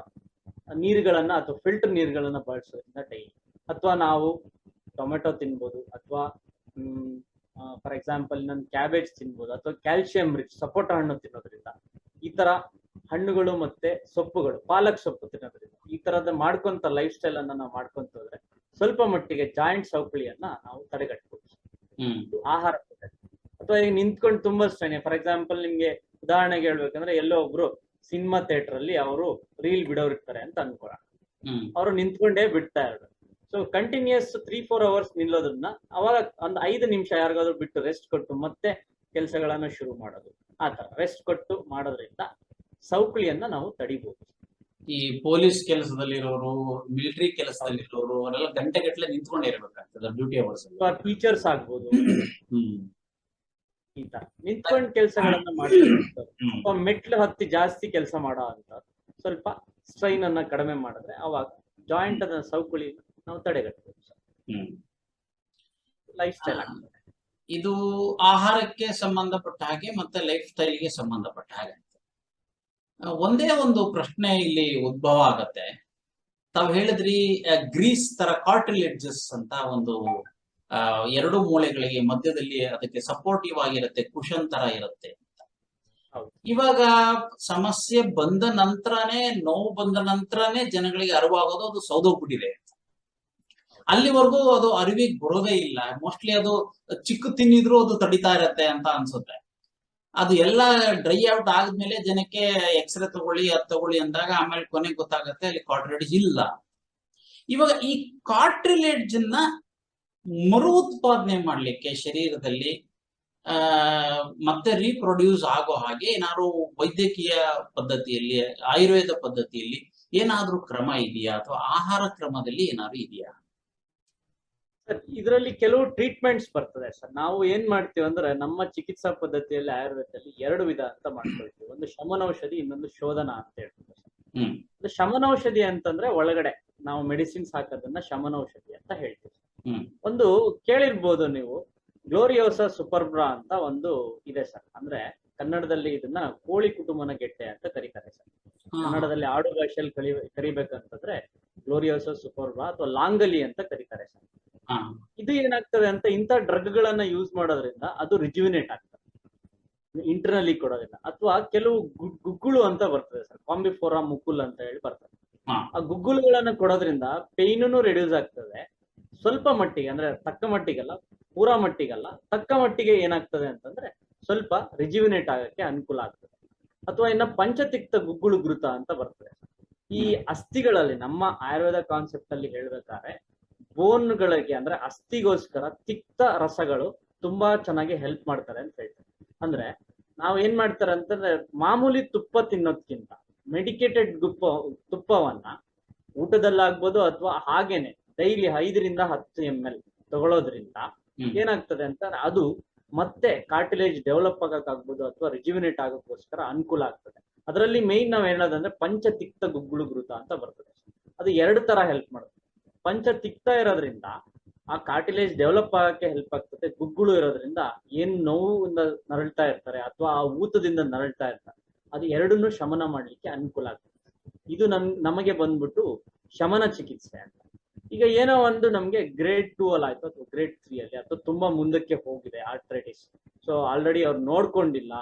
ನೀರುಗಳನ್ನ ಅಥವಾ ಫಿಲ್ಟರ್ ನೀರುಗಳನ್ನ ಬಳಸೋದ್ರಿಂದ ಡೈಲಿ ಅಥವಾ ನಾವು ಟೊಮೆಟೊ ತಿನ್ಬೋದು ಅಥವಾ ಫಾರ್ ಎಕ್ಸಾಂಪಲ್ ನನ್ ಕ್ಯಾಬೇಜ್ ತಿನ್ಬೋದು ಅಥವಾ ಕ್ಯಾಲ್ಸಿಯಂ ರಿಚ್ ಸಪೋಟ ಹಣ್ಣು ತಿನ್ನೋದ್ರಿಂದ ಈ ತರ ಹಣ್ಣುಗಳು ಮತ್ತೆ ಸೊಪ್ಪುಗಳು ಪಾಲಕ್ ಸೊಪ್ಪು ತಿನ್ನೋದ್ರಿಂದ ಈ ತರದ ಮಾಡ್ಕೊಂತ ಲೈಫ್ ಸ್ಟೈಲ್ ಅನ್ನ ನಾವು ಮಾಡ್ಕೊಂತ ಹೋದ್ರೆ ಸ್ವಲ್ಪ ಮಟ್ಟಿಗೆ ಜಾಯಿಂಟ್ ಸೌಕಳಿಯನ್ನ ನಾವು ತಡೆಗಟ್ಟಬಹುದು ಆಹಾರ ಪದ್ಧತಿ. ಅಥವಾ ಈಗ ನಿಂತ್ಕೊಂಡು ತುಂಬಾ ಸ್ಟ್ರೈನ್ ಫಾರ್ ಎಕ್ಸಾಂಪಲ್ ನಿಮ್ಗೆ ಉದಾಹರಣೆಗೆ ಹೇಳ್ಬೇಕಂದ್ರೆ ಎಲ್ಲೋ ಒಬ್ರು ಸಿನಿಮಾ ಥಿಯೇಟರ್ ಅಲ್ಲಿ ಅವರು ರೀಲ್ ಬಿಡೋರ್ ಇರ್ತಾರೆ ಅಂತ ಅನ್ಕೊಳ್ಳೋಣ. ಅವರು ನಿಂತ್ಕೊಂಡೇ ಬಿಡ್ತಾ ಇರೋದು. So continuous three four hours ನಿಲ್ಲೋದನ್ನ ಅವಾಗ ಒಂದು ಐದು ನಿಮಿಷ ಯಾರಿಗಾದ್ರೂ ಬಿಟ್ಟು ರೆಸ್ಟ್ ಕೊಟ್ಟು ಮತ್ತೆ ಕೆಲಸಗಳನ್ನು ಶುರು ಮಾಡೋದು. ಆ ತರ ರೆಸ್ಟ್ ಕೊಟ್ಟು ಮಾಡೋದ್ರಿಂದ ಸೌಕಳಿಯನ್ನ ನಾವು ತಡಿಬಹುದು ಈ ಪೊಲೀಸ್ ಕೆಲಸದಲ್ಲಿರೋರು ಮಿಲಿಟರಿ ಕೆಲಸದಲ್ಲಿರೋರು ಅವರೆಲ್ಲ ಗಂಟೆಗಟ್ಟಲೆ ನಿಂತ್ಕೊಂಡೇ ಇರ್ಬೇಕಾಗ್ತದೆ ಡ್ಯೂಟಿ ಅವರ್ಸ್ ಟೀಚರ್ಸ್ ಆಗ್ಬೋದು. ತರ ನಿಂತ್ಕೊಂಡ್ ಕೆಲಸಗಳನ್ನ ಮಾಡ್ತಾರೆ ಮೆಟ್ಲು ಹತ್ತಿ ಜಾಸ್ತಿ ಕೆಲಸ ಮಾಡೋ ಅಂತ. ಸ್ವಲ್ಪ ಸ್ಟ್ರೈನ್ ಅನ್ನ ಕಡಿಮೆ ಮಾಡಿದ್ರೆ ಅವಾಗ ಜಾಯಿಂಟ್ ಅದ ಸೌಕುಳಿ ನಾವು ತಡೆಗಟ್ಟಬಹುದು ಹ್ಮ್. ಲೈಫ್ ಸ್ಟೈಲ್ ಆಗ್ತದೆ. ಇದು ಆಹಾರಕ್ಕೆ ಸಂಬಂಧಪಟ್ಟ ಹಾಗೆ ಮತ್ತೆ ಲೈಫ್ ಸ್ಟೈಲ್ಗೆ ಸಂಬಂಧಪಟ್ಟ ಹಾಗೆ. ಒಂದೇ ಒಂದು ಪ್ರಶ್ನೆ ಇಲ್ಲಿ ಉದ್ಭವ ಆಗತ್ತೆ. ತಾವ್ ಹೇಳಿದ್ರಿ ಗ್ರೀಸ್ ತರ ಕಾರ್ಟಿಲೇಜಸ್ ಅಂತ ಒಂದು ಆ, ಎರಡು ಮೂಳೆಗಳಿಗೆ ಮಧ್ಯದಲ್ಲಿ ಅದಕ್ಕೆ ಸಪೋರ್ಟಿವ್ ಆಗಿರುತ್ತೆ ಕುಶನ್ ತರ ಇರುತ್ತೆ. ಇವಾಗ ಸಮಸ್ಯೆ ಬಂದ ನಂತರನೇ ನೋವು ಬಂದ ನಂತರನೇ ಜನಗಳಿಗೆ ಅರಿವಾಗೋದು ಅದು ಸೌದೋಗ್ಬಿಟ್ಟಿದೆ. ಅಲ್ಲಿವರೆಗೂ ಅದು ಅರಿವಿಗೆ ಬರೋದೇ ಇಲ್ಲ. ಮೋಸ್ಟ್ಲಿ ಅದು ಚಿಕ್ಕ ತಿನ್ನಿದ್ರು ಅದು ತಡಿತಾ ಇರತ್ತೆ ಅಂತ ಅನ್ಸುತ್ತೆ. ಅದು ಎಲ್ಲ ಡ್ರೈ ಔಟ್ ಆದ್ಮೇಲೆ ಜನಕ್ಕೆ ಎಕ್ಸ್ರೇ ತಗೊಳ್ಳಿ ಅದು ತಗೊಳ್ಳಿ ಅಂದಾಗ ಆಮೇಲೆ ಕೊನೆಗೆ ಗೊತ್ತಾಗತ್ತೆ ಅಲ್ಲಿ ಕಾರ್ಟ್ರಿಲೇಜ್ ಇಲ್ಲ. ಇವಾಗ ಈ ಕಾಟ್ರಿಲೇಡ್ಜ್ನ ಮರು ಉತ್ಪಾದನೆ ಮಾಡಲಿಕ್ಕೆ ಶರೀರದಲ್ಲಿ ಆ ಮತ್ತೆ ರೀಪ್ರೊಡ್ಯೂಸ್ ಆಗೋ ಹಾಗೆ ಏನಾದ್ರು ವೈದ್ಯಕೀಯ ಪದ್ಧತಿಯಲ್ಲಿ ಆಯುರ್ವೇದ ಪದ್ಧತಿಯಲ್ಲಿ ಏನಾದ್ರೂ ಕ್ರಮ ಇದೆಯಾ? ಅಥವಾ ಆಹಾರ ಕ್ರಮದಲ್ಲಿ ಏನಾದ್ರು ಇದೆಯಾ? ಸರ್ ಇದರಲ್ಲಿ ಕೆಲವು ಟ್ರೀಟ್ಮೆಂಟ್ಸ್ ಬರ್ತದೆ ಸರ್. ನಾವು ಏನ್ ಮಾಡ್ತೀವಿ ಅಂದ್ರೆ ನಮ್ಮ ಚಿಕಿತ್ಸಾ ಪದ್ಧತಿಯಲ್ಲಿ ಆಯುರ್ವೇದದಲ್ಲಿ ಎರಡು ವಿಧ ಅಂತ ಮಾಡ್ಕೊಳ್ತೀವಿ. ಒಂದು ಶಮನೌಷಧಿ ಇನ್ನೊಂದು ಶೋಧನ ಅಂತ ಹೇಳ್ತೀವಿ ಸರ್. ಶಮನೌಷಧಿ ಅಂತಂದ್ರೆ ಒಳಗಡೆ ನಾವು ಮೆಡಿಸಿನ್ಸ್ ಹಾಕೋದನ್ನ ಶಮನೌಷಧಿ ಅಂತ ಹೇಳ್ತೀವಿ ಒಂದು ಕೇಳಿರ್ಬೋದು ನೀವು. ಗ್ಲೋರಿಯೋಸ ಸೂಪರ್ಬ್ರಾ ಅಂತ ಒಂದು ಇದೆ ಸರ್. ಅಂದ್ರೆ ಕನ್ನಡದಲ್ಲಿ ಇದನ್ನ ಕೋಳಿ ಕುಟುಂಬನ ಗೆಟ್ಟೆ ಅಂತ ಕರೀತಾರೆ ಸರ್. ಕನ್ನಡದಲ್ಲಿ ಆಡು ಭಾಷೆಯಲ್ಲಿ ಕಲಿ ಕರಿಬೇಕಂತಂದ್ರೆ ಗ್ಲೋರಿಯೋಸ ಸೂಪರ್ಬ್ರಾ ಅಥವಾ ಲಾಂಗಲಿ ಅಂತ ಕರೀತಾರೆ ಸರ್. ಇದು ಏನಾಗ್ತದೆ ಅಂತ ಇಂಥ ಡ್ರಗ್ ಗಳನ್ನ ಯೂಸ್ ಮಾಡೋದ್ರಿಂದ ಅದು ರಿಜ್ಯುವಿನೇಟ್ ಆಗ್ತದೆ. ಇಂಟರ್ನಲಿ ಕೊಡೋದ್ರಿಂದ. ಅಥವಾ ಕೆಲವು ಗುಗ್ಗುಳು ಅಂತ ಬರ್ತದೆ ಸರ್. ಕಾಂಬಿಫೋರಾ ಮುಕುಲ್ ಅಂತ ಹೇಳಿ ಬರ್ತದೆ. ಆ ಗುಗ್ಗುಳುಗಳನ್ನ ಕೊಡೋದ್ರಿಂದ ಪೇಯ್ನೂ ರೆಡ್ಯೂಸ್ ಆಗ್ತದೆ. ಸ್ವಲ್ಪ ಮಟ್ಟಿಗೆ, ಅಂದ್ರೆ ತಕ್ಕ ಮಟ್ಟಿಗಲ್ಲ, ಪೂರಾ ಮಟ್ಟಿಗಲ್ಲ, ತಕ್ಕ ಮಟ್ಟಿಗೆ ಏನಾಗ್ತದೆ ಅಂತಂದ್ರೆ ಸ್ವಲ್ಪ ರಿಜಿವಿನೇಟ್ ಆಗಕ್ಕೆ ಅನುಕೂಲ ಆಗ್ತದೆ. ಅಥವಾ ಇನ್ನ ಪಂಚತಿಕ್ತ ಗುಗ್ಗುಳು ಗುರುತ ಅಂತ ಬರ್ತದೆ. ಈ ಅಸ್ಥಿಗಳಲ್ಲಿ, ನಮ್ಮ ಆಯುರ್ವೇದ ಕಾನ್ಸೆಪ್ಟ್ ಅಲ್ಲಿ ಹೇಳ್ಬೇಕಾದ್ರೆ, ಬೋನ್ಗಳಿಗೆ ಅಂದ್ರೆ ಅಸ್ಥಿಗೋಸ್ಕರ ತಿಕ್ತ ರಸಗಳು ತುಂಬಾ ಚೆನ್ನಾಗಿ ಹೆಲ್ಪ್ ಮಾಡ್ತಾರೆ ಅಂತ ಹೇಳ್ತಾರೆ. ಅಂದ್ರೆ ನಾವು ಏನ್ ಮಾಡ್ತಾರೆ ಅಂತಂದ್ರೆ, ಮಾಮೂಲಿ ತುಪ್ಪ ತಿನ್ನೋದ್ಕಿಂತ ಮೆಡಿಕೇಟೆಡ್ ಗುಪ್ಪ ತುಪ್ಪವನ್ನ ಊಟದಲ್ಲಾಗ್ಬೋದು ಅಥವಾ ಹಾಗೇನೆ ಡೈಲಿ ಐದರಿಂದ ಹತ್ತು ಎಂ ಎಲ್ ತಗೊಳ್ಳೋದ್ರಿಂದ. ಏನಾಗ್ತದೆ ಅಂತ ಅದು ಮತ್ತೆ ಕಾರ್ಟಿಲೇಜ್ ಡೆವಲಪ್ ಆಗಕ್ಕಾಗ್ಬೋದು ಅಥವಾ ರಿಜ್ಯುವಿನೇಟ್ ಆಗೋಕ್ಕೋಸ್ಕರ ಅನುಕೂಲ ಆಗ್ತದೆ. ಅದರಲ್ಲಿ ಮೇನ್ ನಾವ್ ಹೇಳೋದಂದ್ರೆ ಪಂಚತಿಕ್ತ ಗುಗ್ಗುಳು ಗುರುತ ಅಂತ ಬರ್ತದೆ. ಅದು ಎರಡು ತರ ಹೆಲ್ಪ್ ಮಾಡುತ್ತೆ. ಪಂಚತಿಕ್ತ ಇರೋದ್ರಿಂದ ಆ ಕಾರ್ಟಿಲೇಜ್ ಡೆವಲಪ್ ಆಗಕ್ಕೆ ಹೆಲ್ಪ್ ಆಗ್ತದೆ. ಗುಗ್ಗುಳು ಇರೋದ್ರಿಂದ ಏನ್ ನೋವಿಂದ ನರಳ್ತಾ ಇರ್ತಾರೆ ಅಥವಾ ಆ ಊತದಿಂದ ನರಳ್ತಾ ಇರ್ತಾರೆ ಅದು ಎರಡನ್ನೂ ಶಮನ ಮಾಡ್ಲಿಕ್ಕೆ ಅನುಕೂಲ ಆಗ್ತದೆ. ಇದು ನಮ್ ನಮಗೆ ಬಂದ್ಬಿಟ್ಟು ಶಮನ ಚಿಕಿತ್ಸೆ ಅಂತ. ಈಗ ಏನೋ ಒಂದು ನಮ್ಗೆ ಗ್ರೇಡ್ ಟೂ ಅಲ್ಲಿ ಆಯ್ತು ಅಥವಾ ಗ್ರೇಡ್ ತ್ರೀ ಅಲ್ಲಿ ಅಥವಾ ತುಂಬಾ ಮುಂದಕ್ಕೆ ಹೋಗಿದೆ ಆರ್ಥ್ರೈಟಿಸ್ ಸೊ ಆಲ್ರೆಡಿ ಅವ್ರು ನೋಡ್ಕೊಂಡಿಲ್ಲ.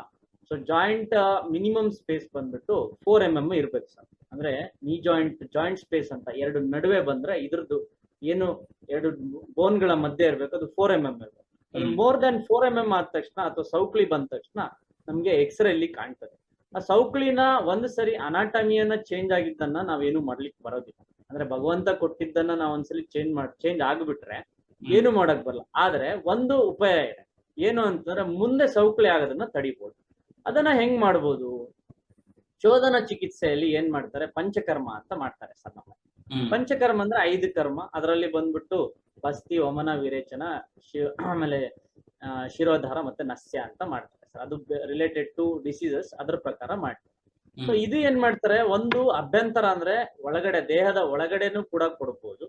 ಸೊ ಜಾಯಿಂಟ್ ಮಿನಿಮಮ್ ಸ್ಪೇಸ್ ಬಂದ್ಬಿಟ್ಟು ಫೋರ್ ಎಂ ಎಂ ಇರ್ಬೇಕು ಸರ್ ಅಂದ್ರೆ ನೀ ಜಾಯಿಂಟ್ ಜಾಯಿಂಟ್ ಸ್ಪೇಸ್ ಅಂತ ಎರಡು ನಡುವೆ ಬಂದ್ರೆ ಇದ್ರದ್ದು ಏನು ಎರಡು ಬೋನ್ಗಳ ಮಧ್ಯೆ ಇರ್ಬೇಕು ಅದು ಫೋರ್ ಎಂ ಎಂ ಇರ್ಬೇಕು. More than four M M ಆದ ತಕ್ಷಣ ಅಥವಾ ಸೌಕ್ಳಿ ಬಂದ ತಕ್ಷಣ ನಮ್ಗೆ ಎಕ್ಸ್ರೇ ಅಲ್ಲಿ ಕಾಣ್ತದೆ. ಆ ಸೌಕ್ಳಿನ ಒಂದು ಸರಿ ಅನಾಟಮಿಯನ್ನ ಚೇಂಜ್ ಆಗಿದ್ದನ್ನ ನಾವೇನು ಮಾಡ್ಲಿಕ್ಕೆ ಬರೋದಿಲ್ಲ. ಅಂದ್ರೆ ಭಗವಂತ ಕೊಟ್ಟಿದ್ದನ್ನ ನಾವ್ ಒಂದ್ಸಲಿ ಚೇಂಜ್ ಮಾಡ್ ಚೇಂಜ್ ಆಗ್ಬಿಟ್ರೆ ಏನು ಮಾಡಕ್ ಬರಲ್ಲ. ಆದ್ರೆ ಒಂದು ಉಪಾಯ ಇದೆ. ಏನು ಅಂತಂದ್ರೆ ಮುಂದೆ ಸೌಕಳಿ ಆಗೋದನ್ನ ತಡಿಬಹುದು ಅದನ್ನ ಹೆಂಗ್ ಮಾಡ್ಬೋದು? ಶೋಧನ ಚಿಕಿತ್ಸೆಯಲ್ಲಿ ಏನ್ ಮಾಡ್ತಾರೆ? ಪಂಚಕರ್ಮ ಅಂತ ಮಾಡ್ತಾರೆ ಸರ್ ನಮ್ಮ ಪಂಚಕರ್ಮ ಅಂದ್ರೆ ಐದು ಕರ್ಮ. ಅದರಲ್ಲಿ ಬಂದ್ಬಿಟ್ಟು ಬಸ್ತಿ ವಮನ ವಿರೇಚನ ಶಿ- ಆಮೇಲೆ ಆ, ಶಿರೋಧಾರ ಮತ್ತೆ ನಸ್ಯ ಅಂತ ಮಾಡ್ತಾರೆ ಸರ್. ಅದು ರಿಲೇಟೆಡ್ ಟು ಡಿಸೀಸಸ್ ಅದ್ರ ಪ್ರಕಾರ ಮಾಡ್ತಾರೆ. ಸೊ ಇದು ಏನ್ ಮಾಡ್ತಾರೆ? ಒಂದು ಅಭ್ಯಂತರ ಅಂದ್ರೆ ಒಳಗಡೆ ದೇಹದ ಒಳಗಡೆನೂ ಕೂಡ ಕೊಡ್ಬೋದು.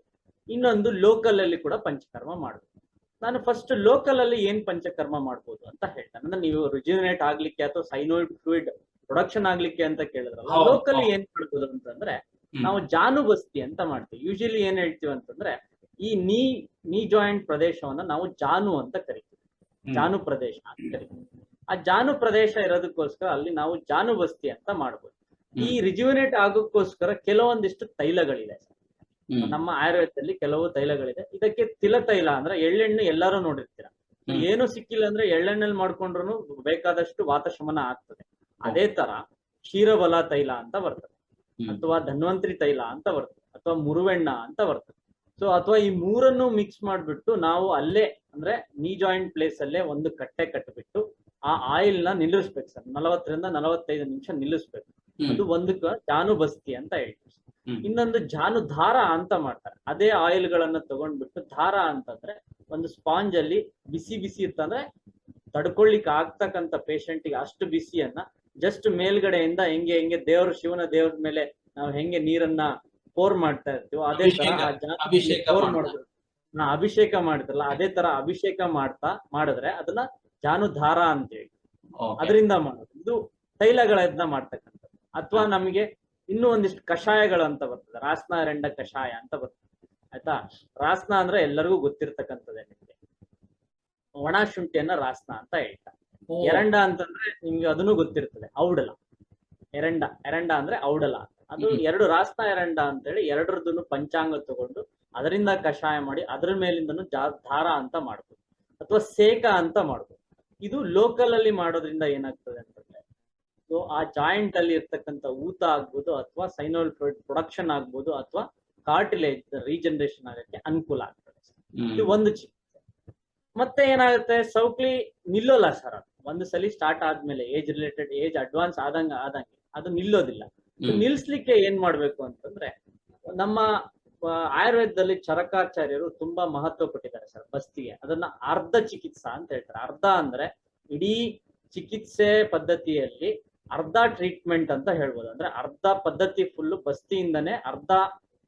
ಇನ್ನೊಂದು ಲೋಕಲ್ ಅಲ್ಲಿ ಕೂಡ ಪಂಚಕರ್ಮ ಮಾಡ್ಬೋದು. ನಾನು ಫಸ್ಟ್ ಲೋಕಲ್ ಅಲ್ಲಿ ಏನ್ ಪಂಚಕರ್ಮ ಮಾಡ್ಬೋದು ಅಂತ ಹೇಳ್ತೇನೆ. ಅಂದ್ರೆ ನೀವು ರಿಜಿನೇಟ್ ಆಗ್ಲಿಕ್ಕೆ ಅಥವಾ ಸೈನೋಯ್ಡ್ ಫ್ಲೂಯಿಡ್ ಪ್ರೊಡಕ್ಷನ್ ಆಗ್ಲಿಕ್ಕೆ ಅಂತ ಕೇಳಿದ್ರಲ್ಲ ಲೋಕಲ್. ಏನ್ ಮಾಡ್ಬೋದು ಅಂತಂದ್ರೆ ನಾವು ಜಾನು ಬಸ್ತಿ ಅಂತ ಮಾಡ್ತೀವಿ. ಯೂಶಲಿ ಏನ್ ಹೇಳ್ತೀವಿ ಅಂತಂದ್ರೆ ಈ ನೀ ನೀ ಜಾಯಿಂಟ್ ಪ್ರದೇಶವನ್ನ ನಾವು ಜಾನು ಅಂತ ಕರಿತೀವಿ. ಜಾನು ಪ್ರದೇಶ ಅಂತ ಕರಿತೀವಿ. ಆ ಜಾನು ಪ್ರದೇಶ ಇರೋದಕ್ಕೋಸ್ಕರ ಅಲ್ಲಿ ನಾವು ಜಾನು ಬಸ್ತಿ ಅಂತ ಮಾಡ್ಬೋದು. ಈ ರಿಜುವಿನೇಟ್ ಆಗೋಕ್ಕೋಸ್ಕರ ಕೆಲವೊಂದಿಷ್ಟು ತೈಲಗಳಿದೆ. ನಮ್ಮ ಆಯುರ್ವೇದದಲ್ಲಿ ಕೆಲವು ತೈಲಗಳಿದೆ. ಇದಕ್ಕೆ ತಿಲ ತೈಲ ಅಂದ್ರೆ ಎಳ್ಳೆಣ್ಣು ಎಲ್ಲರೂ ನೋಡಿರ್ತೀರ. ಏನು ಸಿಕ್ಕಿಲ್ಲ ಅಂದ್ರೆ ಎಳ್ಳೆಣ್ಣಲ್ಲಿ ಮಾಡ್ಕೊಂಡ್ರು ಬೇಕಾದಷ್ಟು ವಾತಶಮನ ಆಗ್ತದೆ. ಅದೇ ತರ ಕ್ಷೀರಬಲ ತೈಲ ಅಂತ ಬರ್ತದೆ. ಅಥವಾ ಧನ್ವಂತ್ರಿ ತೈಲ ಅಂತ ಬರ್ತದೆ. ಅಥವಾ ಮುರುವೆಣ್ಣ ಅಂತ ಬರ್ತದೆ. ಸೊ ಅಥವಾ ಈ ಮೂರನ್ನು ಮಿಕ್ಸ್ ಮಾಡ್ಬಿಟ್ಟು ನಾವು ಅಲ್ಲೇ ಅಂದ್ರೆ ನೀ ಜಾಯಿಂಟ್ ಪ್ಲೇಸ್ ಅಲ್ಲೇ ಒಂದು ಕಟ್ಟೆ ಕಟ್ಬಿಟ್ಟು ಆ ಆಯಿಲ್ನ ನಿಲ್ಲಿಸ್ಬೇಕು ಸರ್. ನಲವತ್ತರಿಂದ ನಲವತ್ತೈದು ನಿಮಿಷ ನಿಲ್ಲಿಸ್ಬೇಕು. ಅದು ಒಂದಕ್ಕೆ ಜಾನು ಬಸ್ತಿ ಅಂತ ಹೇಳ್ತೀವಿ ಇನ್ನೊಂದು ಜಾನು ದಾರ ಅಂತ ಮಾಡ್ತಾರೆ. ಅದೇ ಆಯಿಲ್ ಗಳನ್ನ ತಗೊಂಡ್ಬಿಟ್ಟು ದಾರ ಅಂತಂದ್ರೆ ಒಂದು ಸ್ಪಾಂಜ್ ಅಲ್ಲಿ ಬಿಸಿ ಬಿಸಿ ಇರ್ತಂದ್ರೆ ತಡ್ಕೊಳ್ಲಿಕ್ಕೆ ಆಗ್ತಕ್ಕಂತ ಪೇಷಂಟ್ಗೆ ಗೆ ಅಷ್ಟು ಬಿಸಿಯನ್ನ ಜಸ್ಟ್ ಮೇಲ್ಗಡೆಯಿಂದ ಹೆಂಗೆ ಹೆಂಗೆ ದೇವ್ರ ಶಿವನ ದೇವ್ರ ಮೇಲೆ ನಾವು ಹೆಂಗೆ ನೀರನ್ನ ಪೋರ್ ಮಾಡ್ತಾ ಇರ್ತೀವೋ ಅದೇ ತರ ಮಾಡಿದ್ರು ನಾ ಅಭಿಷೇಕ ಮಾಡಿದ್ರಲ್ಲ ಅದೇ ತರ ಅಭಿಷೇಕ ಮಾಡ್ತಾ ಮಾಡಿದ್ರೆ ಅದನ್ನ ಜಾನುಧಾರ ಅಂತ ಹೇಳಿ. ಅದರಿಂದ ಮಾಡೋದು. ಇದು ತೈಲಗಳನ್ನ ಮಾಡ್ತಕ್ಕಂಥದ್ದು. ಅಥವಾ ನಮಗೆ ಇನ್ನೂ ಒಂದಿಷ್ಟು ಕಷಾಯಗಳು ಅಂತ ಬರ್ತದೆ. ರಾಸ್ನ ರೆಂಡ ಕಷಾಯ ಅಂತ ಬರ್ತದೆ. ಆಯ್ತಾ? ರಾಸ್ನ ಅಂದ್ರೆ ಎಲ್ಲರಿಗೂ ಗೊತ್ತಿರ್ತಕ್ಕಂಥದ್ದೇ ನಿಮ್ಗೆ. ಒಣ ಶುಂಠಿಯನ್ನ ರಾಸ್ನ ಅಂತ ಹೇಳ್ತಾರೆ. ಎರಂಡ ಅಂತಂದ್ರೆ ನಿಮ್ಗೆ ಅದನ್ನು ಗೊತ್ತಿರ್ತದೆ. ಔಡಲ. ಎರಂಡ. ಎರಂಡ ಅಂದ್ರೆ ಔಡಲ ಅದು ಎರಡು ರಾಸ್ನ ಎರಂಡ ಅಂತ ಹೇಳಿ ಎರಡರದ್ದು ಪಂಚಾಂಗ ತಗೊಂಡು ಅದರಿಂದ ಕಷಾಯ ಮಾಡಿ ಅದ್ರ ಮೇಲಿಂದನು ಜಾ ಧಾರ ಅಂತ ಮಾಡ್ಬೋದು. ಅಥವಾ ಸೇಕ ಅಂತ ಮಾಡ್ಬೋದು. ಇದು ಲೋಕಲ್ ಅಲ್ಲಿ ಮಾಡೋದ್ರಿಂದ ಏನಾಗ್ತದೆ ಅಂತಂದ್ರೆ ಸೊ ಆ ಜಾಯಿಂಟ್ ಅಲ್ಲಿ ಇರ್ತಕ್ಕಂಥ ಊತ ಆಗ್ಬೋದು ಅಥವಾ ಸೈನೋಲ್ ಪ್ರೊಡಕ್ಷನ್ ಆಗ್ಬೋದು ಅಥವಾ ಕಾರ್ಟಿಲೇಜ್ ರೀಜನರೇಷನ್ ಆಗಕ್ಕೆ ಅನುಕೂಲ ಆಗ್ತದೆ. ಇದು ಒಂದು ಚಿಕಿತ್ಸೆ ಮತ್ತೆ ಏನಾಗುತ್ತೆ? ಸೌಕ್ಲಿ ನಿಲ್ಲೋಲ್ಲ ಸರ್ ಒಂದು ಸಲ ಸ್ಟಾರ್ಟ್ ಆದ್ಮೇಲೆ ಏಜ್ ರಿಲೇಟೆಡ್ ಏಜ್ ಅಡ್ವಾನ್ಸ್ ಆದಂಗ ಆದಂಗೆ ಅದು ನಿಲ್ಲೋದಿಲ್ಲ. ನಿಲ್ಸ್ಲಿಕ್ಕೆ ಏನ್ ಮಾಡ್ಬೇಕು ಅಂತಂದ್ರೆ ನಮ್ಮ ಆಯುರ್ವೇದದಲ್ಲಿ ಚರಕಾಚಾರ್ಯರು ತುಂಬಾ ಮಹತ್ವ ಕೊಟ್ಟಿದ್ದಾರೆ ಸರ್ ಬಸ್ತಿಗೆ. ಅದನ್ನ ಅರ್ಧ ಚಿಕಿತ್ಸಾ ಅಂತ ಹೇಳ್ತಾರೆ. ಅರ್ಧ ಅಂದ್ರೆ ಇಡೀ ಚಿಕಿತ್ಸೆ ಪದ್ಧತಿಯಲ್ಲಿ ಅರ್ಧ ಟ್ರೀಟ್ಮೆಂಟ್ ಅಂತ ಹೇಳ್ಬೋದು. ಅಂದ್ರೆ ಅರ್ಧ ಪದ್ಧತಿ ಫುಲ್ ಬಸ್ತಿಯಿಂದನೇ ಅರ್ಧ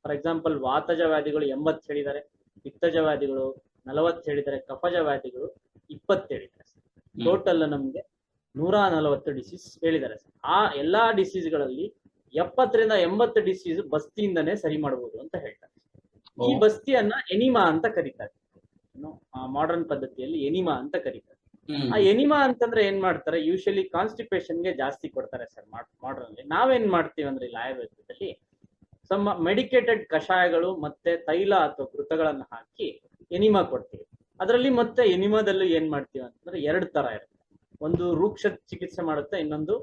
ಫಾರ್ ಎಕ್ಸಾಂಪಲ್ ವಾತಜ ವ್ಯಾಧಿಗಳು ಎಂಬತ್ತು ಹೇಳಿದ್ದಾರೆ ಪಿತ್ತಜ ವ್ಯಾಧಿಗಳು ನಲವತ್ತು ಹೇಳಿದ್ದಾರೆ ಕಫಜ ವ್ಯಾಧಿಗಳು ಇಪ್ಪತ್ತು ಹೇಳಿದ್ದಾರೆ. ಟೋಟಲ್ ನಮ್ಗೆ ನೂರ ನಲವತ್ತು ಡಿಸೀಸ್ ಹೇಳಿದ್ದಾರೆ ಸರ್. ಆ ಎಲ್ಲಾ ಡಿಸೀಸ್ಗಳಲ್ಲಿ ಎಪ್ಪತ್ತರಿಂದ ಎಂಬತ್ತು ಡಿಸೀಸ್ ಬಸ್ತಿಯಿಂದನೇ ಸರಿ ಮಾಡಬಹುದು ಅಂತ ಹೇಳ್ತಾರೆ. ಈ ಬಸ್ತಿಯನ್ನ ಎನಿಮಾ ಅಂತ ಕರೀತಾರೆ. ಮಾಡರ್ನ್ ಪದ್ಧತಿಯಲ್ಲಿ ಎನಿಮಾ ಅಂತ ಕರೀತಾರೆ. ಆ ಎನಿಮಾ ಅಂತಂದ್ರೆ ಏನ್ ಮಾಡ್ತಾರೆ? ಯೂಶಲಿ ಗೆ ಜಾಸ್ತಿ ಕೊಡ್ತಾರೆ ಸರ್ ಮಾಡರ್ನ್ ಅಲ್ಲಿ. ನಾವೇನ್ ಮಾಡ್ತೀವಿ ಅಂದ್ರೆ ಇಲ್ಲಿ ಆಯುರ್ವೇದದಲ್ಲಿ ಸಮ ಮೆಡಿಕೇಟೆಡ್ ಕಷಾಯಗಳು ಮತ್ತೆ ತೈಲ ಅಥವಾ ಕೃತಗಳನ್ನು ಹಾಕಿ ಎನಿಮಾ ಕೊಡ್ತೀವಿ. ಅದರಲ್ಲಿ ಮತ್ತೆ ಎನಿಮಾದಲ್ಲೂ ಏನ್ ಮಾಡ್ತೀವಿ ಅಂತಂದ್ರೆ ಎರಡು ತರ ಇರುತ್ತೆ. ಒಂದು ರೂಕ್ಷ ಚಿಕಿತ್ಸೆ ಮಾಡುತ್ತೆ ಇನ್ನೊಂದು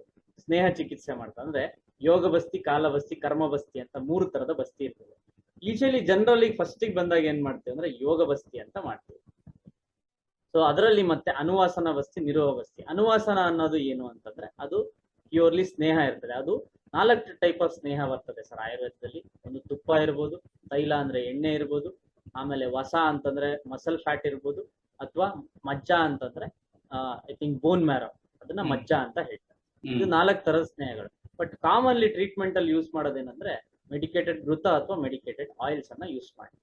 ಸ್ನೇಹ ಚಿಕಿತ್ಸೆ ಮಾಡುತ್ತೆ. ಅಂದ್ರೆ ಯೋಗ ಬಸ್ತಿ ಕಾಲ ಬಸ್ತಿ ಕರ್ಮ ಬಸ್ತಿ ಅಂತ ಮೂರು ತರದ ಬಸ್ತಿ ಇರ್ತದೆ. ಯೂಶಲಿ ಜನರಲಿ ಫಸ್ಟಿಗೆ ಬಂದಾಗ ಏನ್ ಮಾಡ್ತೇವೆ ಅಂದ್ರೆ ಯೋಗ ಬಸ್ತಿ ಅಂತ ಮಾಡ್ತೇವೆ. ಸೊ ಅದರಲ್ಲಿ ಮತ್ತೆ ಅನುವಾಸನ ಬಸ್ತಿ ನಿರೋಹ ಬಸ್ತಿ ಅನುವಾಸನ ಅನ್ನೋದು ಏನು ಅಂತಂದ್ರೆ ಅದು ಪ್ಯೂರ್ಲಿ ಸ್ನೇಹ ಇರ್ತದೆ. ಅದು ನಾಲ್ಕು ಟೈಪ್ ಆಫ್ ಸ್ನೇಹ ಬರ್ತದೆ ಸರ್. ಆಯುರ್ವೇದದಲ್ಲಿ ಒಂದು ತುಪ್ಪ ಇರ್ಬೋದು ತೈಲ ಅಂದ್ರೆ ಎಣ್ಣೆ ಇರ್ಬೋದು ಆಮೇಲೆ ವಸ ಅಂತಂದ್ರೆ ಮಸಲ್ ಫ್ಯಾಟ್ ಇರ್ಬೋದು ಅಥವಾ ಮಜ್ಜ ಅಂತಂದ್ರೆ ಐ ಥಿಂಕ್ ಬೋನ್ ಮ್ಯಾರೋ ಅದನ್ನ. ಮಜ್ಜ ಅಂತ ಹೇಳ್ತಾರೆ. ಇದು ನಾಲ್ಕು ತರದ ಸ್ನೇಹಗಳು. ಬಟ್ ಕಾಮನ್ಲಿ ಟ್ರೀಟ್ಮೆಂಟ್ ಅಲ್ಲಿ ಯೂಸ್ ಮಾಡೋದೇನಂದ್ರೆ ಮೆಡಿಕೇಟೆಡ್ ಘೃತ ಅಥವಾ ಮೆಡಿಕೇಟೆಡ್ ಆಯಿಲ್ಸ್ ಅನ್ನ ಯೂಸ್ ಮಾಡಿ.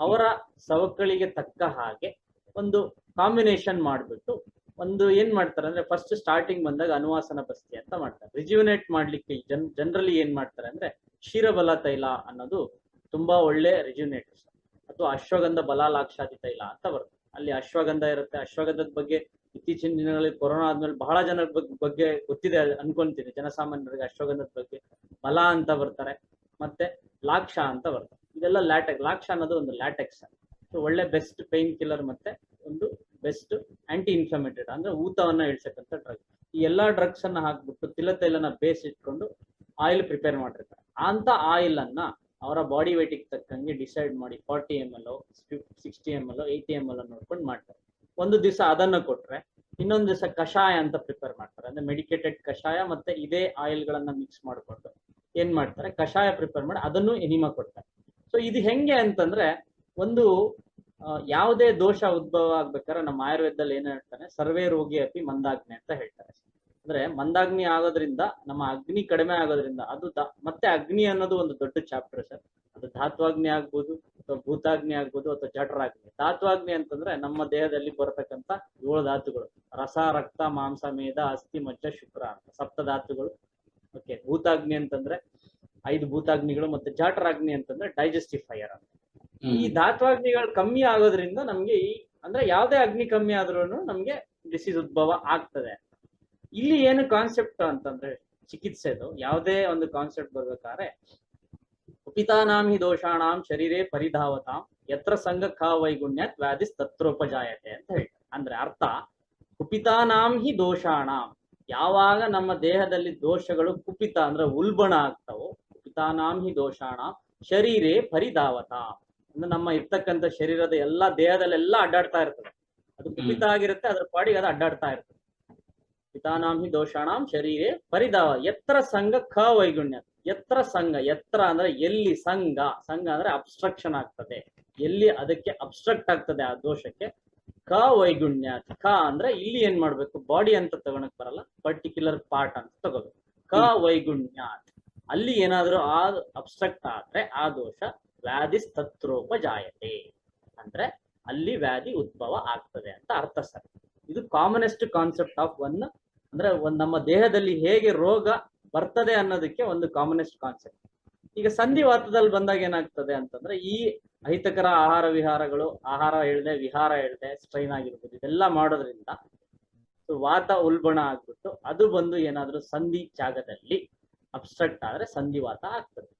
ಅವರ ಸವಕಳಿಗೆ ತಕ್ಕ ಹಾಗೆ ಒಂದು ಕಾಂಬಿನೇಷನ್ ಮಾಡಿಬಿಟ್ಟು ಒಂದು ಏನ್ ಮಾಡ್ತಾರೆ ಅಂದ್ರೆ ಫಸ್ಟ್ ಸ್ಟಾರ್ಟಿಂಗ್ ಬಂದಾಗ ಅನುವಾಸನ ಬಸ್ತಿ ಅಂತ ಮಾಡ್ತಾರೆ. ರಿಜ್ಯುನೇಟ್ ಮಾಡ್ಲಿಕ್ಕೆ ಜನ್ ಜನರಲಿ ಏನ್ ಮಾಡ್ತಾರೆ ಅಂದ್ರೆ ಕ್ಷೀರಬಲ ತೈಲ ಅನ್ನೋದು ತುಂಬಾ ಒಳ್ಳೆ ರಿಜ್ಯುನೇಟರ್ಸ್ ಅಥವಾ ಅಶ್ವಗಂಧ ಬಲಾಲಾಕ್ಷಾದಿ ತೈಲ ಅಂತ ಬರುತ್ತೆ. ಅಲ್ಲಿ ಅಶ್ವಗಂಧ ಇರುತ್ತೆ. ಅಶ್ವಗಂಧದ ಬಗ್ಗೆ ಇತ್ತೀಚಿನ ದಿನಗಳಲ್ಲಿ ಕೊರೋನಾ ಆದ್ಮೇಲೆ ಬಹಳ ಜನರ ಬಗ್- ಬಗ್ಗೆ ಗೊತ್ತಿದೆ ಅನ್ಕೊಂತೀನಿ. ಜನಸಾಮಾನ್ಯರಿಗೆ ಅಶ್ವಗಂಧದ ಬಗ್ಗೆ. ಬಲ ಅಂತ ಬರ್ತಾರೆ. ಮತ್ತೆ ಲಾಕ್ಷ ಅಂತ ಬರ್ತಾರೆ. ಇದೆಲ್ಲ ಲ್ಯಾಟೆಕ್, ಲಾಕ್ಷ ಅನ್ನೋದು ಒಂದು ಲ್ಯಾಟೆಕ್ಸ್. ಒಳ್ಳೆ ಬೆಸ್ಟ್ ಪೇನ್ ಕಿಲ್ಲರ್ ಮತ್ತೆ ಒಂದು ಬೆಸ್ಟ್ ಆಂಟಿ ಇನ್ಫ್ಲಮೇಟೆಡ್ ಅಂದ್ರೆ ಊತವನ್ನ ಇಳಿಸಕ್ಕಂತ ಡ್ರಗ್. ಈ ಎಲ್ಲಾ ಡ್ರಗ್ಸ್ ಅನ್ನ ಹಾಕ್ಬಿಟ್ಟು ತಿಲ ತೈಲನ ಬೇಸ್ ಇಟ್ಕೊಂಡು ಆಯಿಲ್ ಪ್ರಿಪೇರ್ ಮಾಡಿರ್ತಾರೆ. ಅಂತ ಆಯಿಲ್ ಅನ್ನ ಅವರ ಬಾಡಿ ವೇಟಿಗೆ ತಕ್ಕಂಗೆ ಡಿಸೈಡ್ ಮಾಡಿ forty M L sixty M L, eighty M L ನೋಡ್ಕೊಂಡು ಮಾಡ್ತಾರೆ. ಒಂದು ದಿವಸ ಅದನ್ನ ಕೊಟ್ರೆ ಇನ್ನೊಂದು ದಿವಸ ಕಷಾಯ ಅಂತ ಪ್ರಿಪೇರ್ ಮಾಡ್ತಾರೆ. ಅಂದ್ರೆ ಮೆಡಿಕೇಟೆಡ್ ಕಷಾಯ ಮತ್ತೆ ಇದೇ ಆಯಿಲ್ ಗಳನ್ನ ಮಿಕ್ಸ್ ಮಾಡ್ಕೊಂಡು ಏನ್ ಮಾಡ್ತಾರೆ? ಕಷಾಯ ಪ್ರಿಪೇರ್ ಮಾಡಿ ಅದನ್ನು ಎನಿಮಾ ಕೊಡ್ತಾರೆ. ಸೊ ಇದು ಹೆಂಗೆ ಅಂತಂದ್ರೆ ಒಂದು ಯಾವುದೇ ದೋಷ ಉದ್ಭವ ಆಗ್ಬೇಕಾದ್ರೆ ನಮ್ಮ ಆಯುರ್ವೇದದಲ್ಲಿ ಏನ್ ಹೇಳ್ತಾನೆ ಸರ್ವೇ ರೋಗಿ ಅಪಿ ಮಂದಾಗ್ನಿ ಅಂತ ಹೇಳ್ತಾರೆ. ಅಂದ್ರೆ ಮಂದಾಗ್ನಿ ಆಗೋದ್ರಿಂದ, ನಮ್ಮ ಅಗ್ನಿ ಕಡಿಮೆ ಆಗೋದ್ರಿಂದ ಅದು ಮತ್ತೆ ಅಗ್ನಿ ಅನ್ನೋದು ಒಂದು ದೊಡ್ಡ ಚಾಪ್ಟರ್ ಸರ್. ಅದು ಧಾತ್ವಾಗ್ನಿ ಆಗ್ಬೋದು ಅಥವಾ ಭೂತಾಗ್ನಿ ಆಗ್ಬೋದು ಅಥವಾ ಜಠರಾಗ್ನಿ ಧಾತ್ವಾಗ್ನಿ ಅಂತಂದ್ರೆ ನಮ್ಮ ದೇಹದಲ್ಲಿ ಬರತಕ್ಕಂತ ಏಳು ಧಾತುಗಳು ರಸ ರಕ್ತ ಮಾಂಸ ಮೇಧ ಅಸ್ಥಿ ಮಜ್ಜ ಶುಕ್ರ ಅಂತ ಸಪ್ತ ಧಾತುಗಳು. ಓಕೆ ಭೂತಾಗ್ನಿ ಅಂತಂದ್ರೆ ಐದು ಭೂತಾಗ್ನಿಗಳು ಮತ್ತೆ ಜಾಟರಾಗ್ನಿ ಅಂತಂದ್ರೆ ಡೈಜೆಸ್ಟಿವ್ ಫೈರ್ ಅಂತ ಈ ಧಾತ್ವಾಗ್ನಿಗಳು ಕಮ್ಮಿ ಆಗೋದ್ರಿಂದ ನಮ್ಗೆ ಈ ಅಂದ್ರೆ ಯಾವ್ದೇ ಅಗ್ನಿ ಕಮ್ಮಿ ಆದ್ರೂ ನಮ್ಗೆ ಡಿಸೀಸ್ ಉದ್ಭವ ಆಗ್ತದೆ. ಇಲ್ಲಿ ಏನು ಕಾನ್ಸೆಪ್ಟ್ ಅಂತಂದ್ರೆ ಚಿಕಿತ್ಸೆದು ಯಾವುದೇ ಒಂದು ಕಾನ್ಸೆಪ್ಟ್ ಬರ್ಬೇಕಾದ್ರೆ ಕುಪಿತಾನಾಂ ಹಿ ದೋಷಾಣಾಂ ಶರೀರೇ ಪರಿಧಾವತಾಂ ಯತ್ರ ಸಂಘ ವೈಗುಣ್ಯತ್ ವ್ಯಾಧಿಸ್ ತತ್ರೋಪಜಾಯತೆ ಅಂತ ಹೇಳ್ತಾರೆ. ಅಂದ್ರೆ ಅರ್ಥ ಕುಪಿತಾನಾಂ ಹಿ ದೋಷಾಣಾಂ ಯಾವಾಗ ನಮ್ಮ ದೇಹದಲ್ಲಿ ದೋಷಗಳು ಕುಪಿತ ಅಂದ್ರೆ ಉಲ್ಬಣ ಆಗ್ತಾವೋ ಕುಪಿತಾನಾಂ ಹಿ ದೋಷಾಣಾಂ ಶರೀರೇ ಪರಿಧಾವತ. ಅಂದ್ರೆ ನಮ್ಮ ಇರ್ತಕ್ಕಂಥ ಶರೀರದ ಎಲ್ಲಾ ದೇಹದಲ್ಲೆಲ್ಲ ಅಡ್ಡಾಡ್ತಾ ಇರ್ತದೆ. ಅದು ಕುಪಿತ ಆಗಿರುತ್ತೆ ಅದ್ರ ಪಾಡಿಗೆ ಅದು ಅಡ್ಡಾಡ್ತಾ ಇರ್ತದೆ. ಪಿತಾನಾಂ ಹಿ ದೋಷಾಣಾಂ ಶರೀರೇ ಪರಿದಾವ ಎತ್ತರ ಸಂಘ ಖ ವೈಗುಣ್ಯ. ಎತ್ತರ ಸಂಘ. ಎತ್ತರ ಅಂದ್ರೆ ಎಲ್ಲಿ ಸಂಘ. ಸಂಘ ಅಂದ್ರೆ ಅಬ್ಸ್ಟ್ರಕ್ಷನ್ ಆಗ್ತದೆ. ಎಲ್ಲಿ ಅದಕ್ಕೆ ಅಬ್ಸ್ಟ್ರಕ್ಟ್ ಆಗ್ತದೆ ಆ ದೋಷಕ್ಕೆ? ಕ ವೈಗುಣ್ಯ. ಕ ಅಂದ್ರೆ ಇಲ್ಲಿ ಏನ್ ಮಾಡ್ಬೇಕು? ಬಾಡಿ ಅಂತ ತಗೊಳಕ್ ಬರಲ್ಲ. ಪರ್ಟಿಕ್ಯುಲರ್ ಪಾರ್ಟ್ ಅಂತ ತಗೋಬೇಕು. ಕ ವೈಗುಣ್ಯ. ಅಲ್ಲಿ ಏನಾದ್ರೂ ಆ ಅಬ್ಸ್ಟ್ರಕ್ಟ್ ಆದ್ರೆ ಆ ದೋಷ ವ್ಯಾಧಿ ತತ್ರೋಪಜಾಯತೆ ಅಂದ್ರೆ ಅಲ್ಲಿ ವ್ಯಾಧಿ ಉದ್ಭವ ಆಗ್ತದೆ ಅಂತ ಅರ್ಥ ಸರ್. ಇದು ಕಾಮನೆಸ್ಟ್ ಕಾನ್ಸೆಪ್ಟ್ ಆಫ್ ಒನ್ ಅಂದ್ರೆ ಒಂದ್ ನಮ್ಮ ದೇಹದಲ್ಲಿ ಹೇಗೆ ರೋಗ ಬರ್ತದೆ ಅನ್ನೋದಕ್ಕೆ ಒಂದು ಕಾಮನೆಸ್ಟ್ ಕಾನ್ಸೆಪ್ಟ್ ಈಗ ಸಂಧಿವಾತದಲ್ಲಿ ಬಂದಾಗ ಏನಾಗ್ತದೆ ಅಂತಂದ್ರೆ ಈ ಅಹಿತಕರ ಆಹಾರ ವಿಹಾರಗಳು, ಆಹಾರ ಹೇಳ್ದೆ, ವಿಹಾರ ಹೇಳದೆ ಸ್ಟ್ರೈನ್ ಆಗಿರ್ಬೋದು, ಇದೆಲ್ಲ ಮಾಡೋದ್ರಿಂದ ವಾತ ಉಲ್ಬಣ ಆಗ್ಬಿಟ್ಟು ಅದು ಬಂದು ಏನಾದ್ರೂ ಸಂಧಿ ಜಾಗದಲ್ಲಿ ಅಬ್ಸ್ಟ್ರಕ್ಟ್ ಆದ್ರೆ ಸಂಧಿವಾತ ಆಗ್ತದೆ.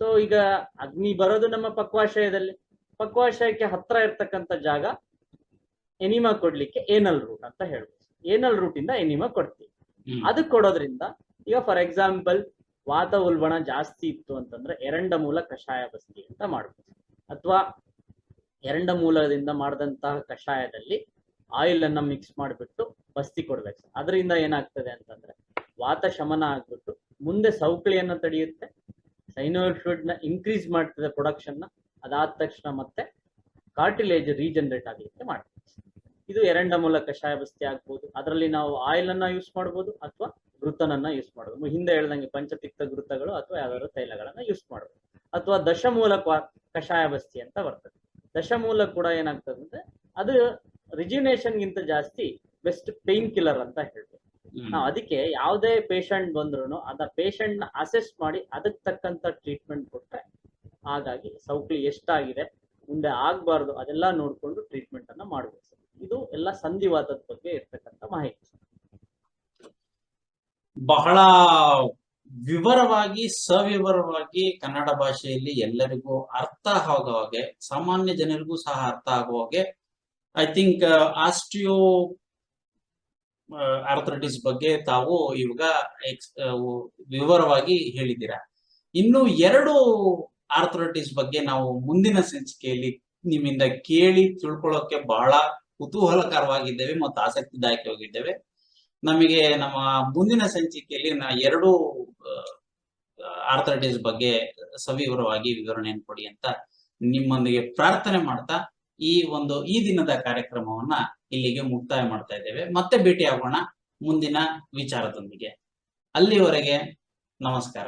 ಸೊ ಈಗ ಅಗ್ನಿ ಬರೋದು ನಮ್ಮ ಪಕ್ವಾಶಯದಲ್ಲಿ. ಪಕ್ವಾಶಯಕ್ಕೆ ಹತ್ರ ಇರ್ತಕ್ಕಂಥ ಜಾಗ ಎನಿಮಾ ಕೊಡ್ಲಿಕ್ಕೆ ಏನಲ್ ರೂಟ್ ಅಂತ ಹೇಳ್ಬೋದು. ಏನಲ್ ರೂಟ್ ಇಂದ ಎನಿಮಾ ಕೊಡ್ತೀವಿ. ಅದು ಕೊಡೋದ್ರಿಂದ ಈಗ ಫಾರ್ ಎಕ್ಸಾಂಪಲ್ ವಾತ ಉಲ್ಬಣ ಜಾಸ್ತಿ ಇತ್ತು ಅಂತಂದ್ರೆ ಎರಂಡ ಮೂಲ ಕಷಾಯ ಬಸ್ತಿ ಅಂತ ಮಾಡ್ಬೋದು. ಅಥವಾ ಎರಂಡ ಮೂಲದಿಂದ ಮಾಡಿದಂತಹ ಕಷಾಯದಲ್ಲಿ ಆಯಿಲ್ ಅನ್ನ ಮಿಕ್ಸ್ ಮಾಡಿಬಿಟ್ಟು ಬಸ್ತಿ ಕೊಡ್ಬೇಕು. ಅದರಿಂದ ಏನಾಗ್ತದೆ ಅಂತಂದ್ರೆ ವಾತ ಶಮನ ಆಗ್ಬಿಟ್ಟು ಮುಂದೆ ಸವಕಳಿಯನ್ನ ತಡೆಯುತ್ತೆ ಸೈನೋಫ್ಲೂಡ್ನ ಇನ್ಕ್ರೀಸ್ ಮಾಡ್ತದೆ ಪ್ರೊಡಕ್ಷನ್ನ ಅದಾದ ತಕ್ಷಣ ಮತ್ತೆ ಕಾರ್ಟಿಲೇಜ್ ರೀಜನರೇಟ್ ಆಗಲಿಕ್ಕೆ ಮಾಡ್ತದೆ. ಇದು ಎರಂಡ ಮೂಲ ಕಷಾಯ ಬಸ್ತಿ ಆಗ್ಬೋದು. ಅದರಲ್ಲಿ ನಾವು ಆಯಿಲ್ ಅನ್ನ ಯೂಸ್ ಮಾಡಬಹುದು ಅಥವಾ ಘೃತನನ್ನ ಯೂಸ್ ಮಾಡ್ಬೋದು. ಹಿಂದೆ ಹೇಳ್ದಂಗೆ ಪಂಚತಿಕ್ತ ಘೃತಗಳು ಅಥವಾ ಯಾವ್ದಾದ್ರು ತೈಲಗಳನ್ನ ಯೂಸ್ ಮಾಡ್ಬೋದು. ಅಥವಾ ದಶಮೂಲ ಕಷಾಯ ಬಸ್ತಿ ಅಂತ ಬರ್ತದೆ. ದಶಮೂಲ ಕೂಡ ಏನಾಗ್ತದೆ ಅಂದ್ರೆ ಅದು ರಿಜಿನೇಷನ್ ಗಿಂತ ಜಾಸ್ತಿ ಬೆಸ್ಟ್ ಪೇನ್ ಕಿಲ್ಲರ್ ಅಂತ ಹೇಳ್ಬೋದು. ನಾವು ಅದಕ್ಕೆ ಯಾವುದೇ ಪೇಷಂಟ್ ಬಂದ್ರು ಅದ ಪೇಷಂಟ್ನ ಅಸೆಸ್ ಮಾಡಿ ಅದಕ್ಕೆ ತಕ್ಕಂತ ಟ್ರೀಟ್ಮೆಂಟ್ ಕೊಟ್ರೆ ಹಾಗಾಗಿ ಸೌಕಳಿ ಎಷ್ಟಾಗಿದೆ ಮುಂದೆ ಆಗ್ಬಾರ್ದು ಅದೆಲ್ಲ ನೋಡ್ಕೊಂಡು ಟ್ರೀಟ್ಮೆಂಟ್ ಅನ್ನ ಮಾಡ್ಬೇಕು ಇದು ಎಲ್ಲ ಸಂಧಿವಾತದ ಬಗ್ಗೆ ಇರ್ತಕ್ಕಂಥ ಮಾಹಿತಿ. ಬಹಳ ವಿವರವಾಗಿ, ಸವಿವರವಾಗಿ ಕನ್ನಡ ಭಾಷೆಯಲ್ಲಿ ಎಲ್ಲರಿಗೂ ಅರ್ಥ ಆಗೋ ಹಾಗೆ, ಸಾಮಾನ್ಯ ಜನರಿಗೂ ಸಹ ಅರ್ಥ ಆಗೋ ಹಾಗೆ ಐ ಥಿಂಕ್ ಆಸ್ಟಿಯೋ ಆರ್ಥರೈಟಿಸ್ ಬಗ್ಗೆ ತಾವು ಇವಾಗ ಎಕ್ಸ್ ವಿವರವಾಗಿ ಹೇಳಿದ್ದೀರಾ. ಇನ್ನು ಎರಡು ಆರ್ಥರೈಟಿಸ್ ಬಗ್ಗೆ ನಾವು ಮುಂದಿನ ಸಂಚಿಕೆಯಲ್ಲಿ ನಿಮ್ಮಿಂದ ಕೇಳಿ ತಿಳ್ಕೊಳ್ಳೋಕೆ ಬಹಳ ಕುತೂಹಲಕರವಾಗಿದ್ದೇವೆ ಮತ್ತು ಆಸಕ್ತಿದಾಯಕವಾಗಿದ್ದೇವೆ. ನಮಗೆ ನಮ್ಮ ಮುಂದಿನ ಸಂಚಿಕೆಯಲ್ಲಿ ನಾ ಎರಡು ಆರ್ಥರೈಟಿಸ್ ಬಗ್ಗೆ ಸವಿವರವಾಗಿ ವಿವರಣೆಯನ್ನು ಕೊಡಿ ಅಂತ ನಿಮ್ಮೊಂದಿಗೆ ಪ್ರಾರ್ಥನೆ ಮಾಡ್ತಾ ಈ ಒಂದು, ಈ ದಿನದ ಕಾರ್ಯಕ್ರಮವನ್ನ ಇಲ್ಲಿಗೆ ಮುಕ್ತಾಯ ಮಾಡ್ತಾ ಇದ್ದೇವೆ. ಮತ್ತೆ ಭೇಟಿ ಆಗೋಣ ಮುಂದಿನ ವಿಚಾರದೊಂದಿಗೆ. ಅಲ್ಲಿವರೆಗೆ ನಮಸ್ಕಾರ.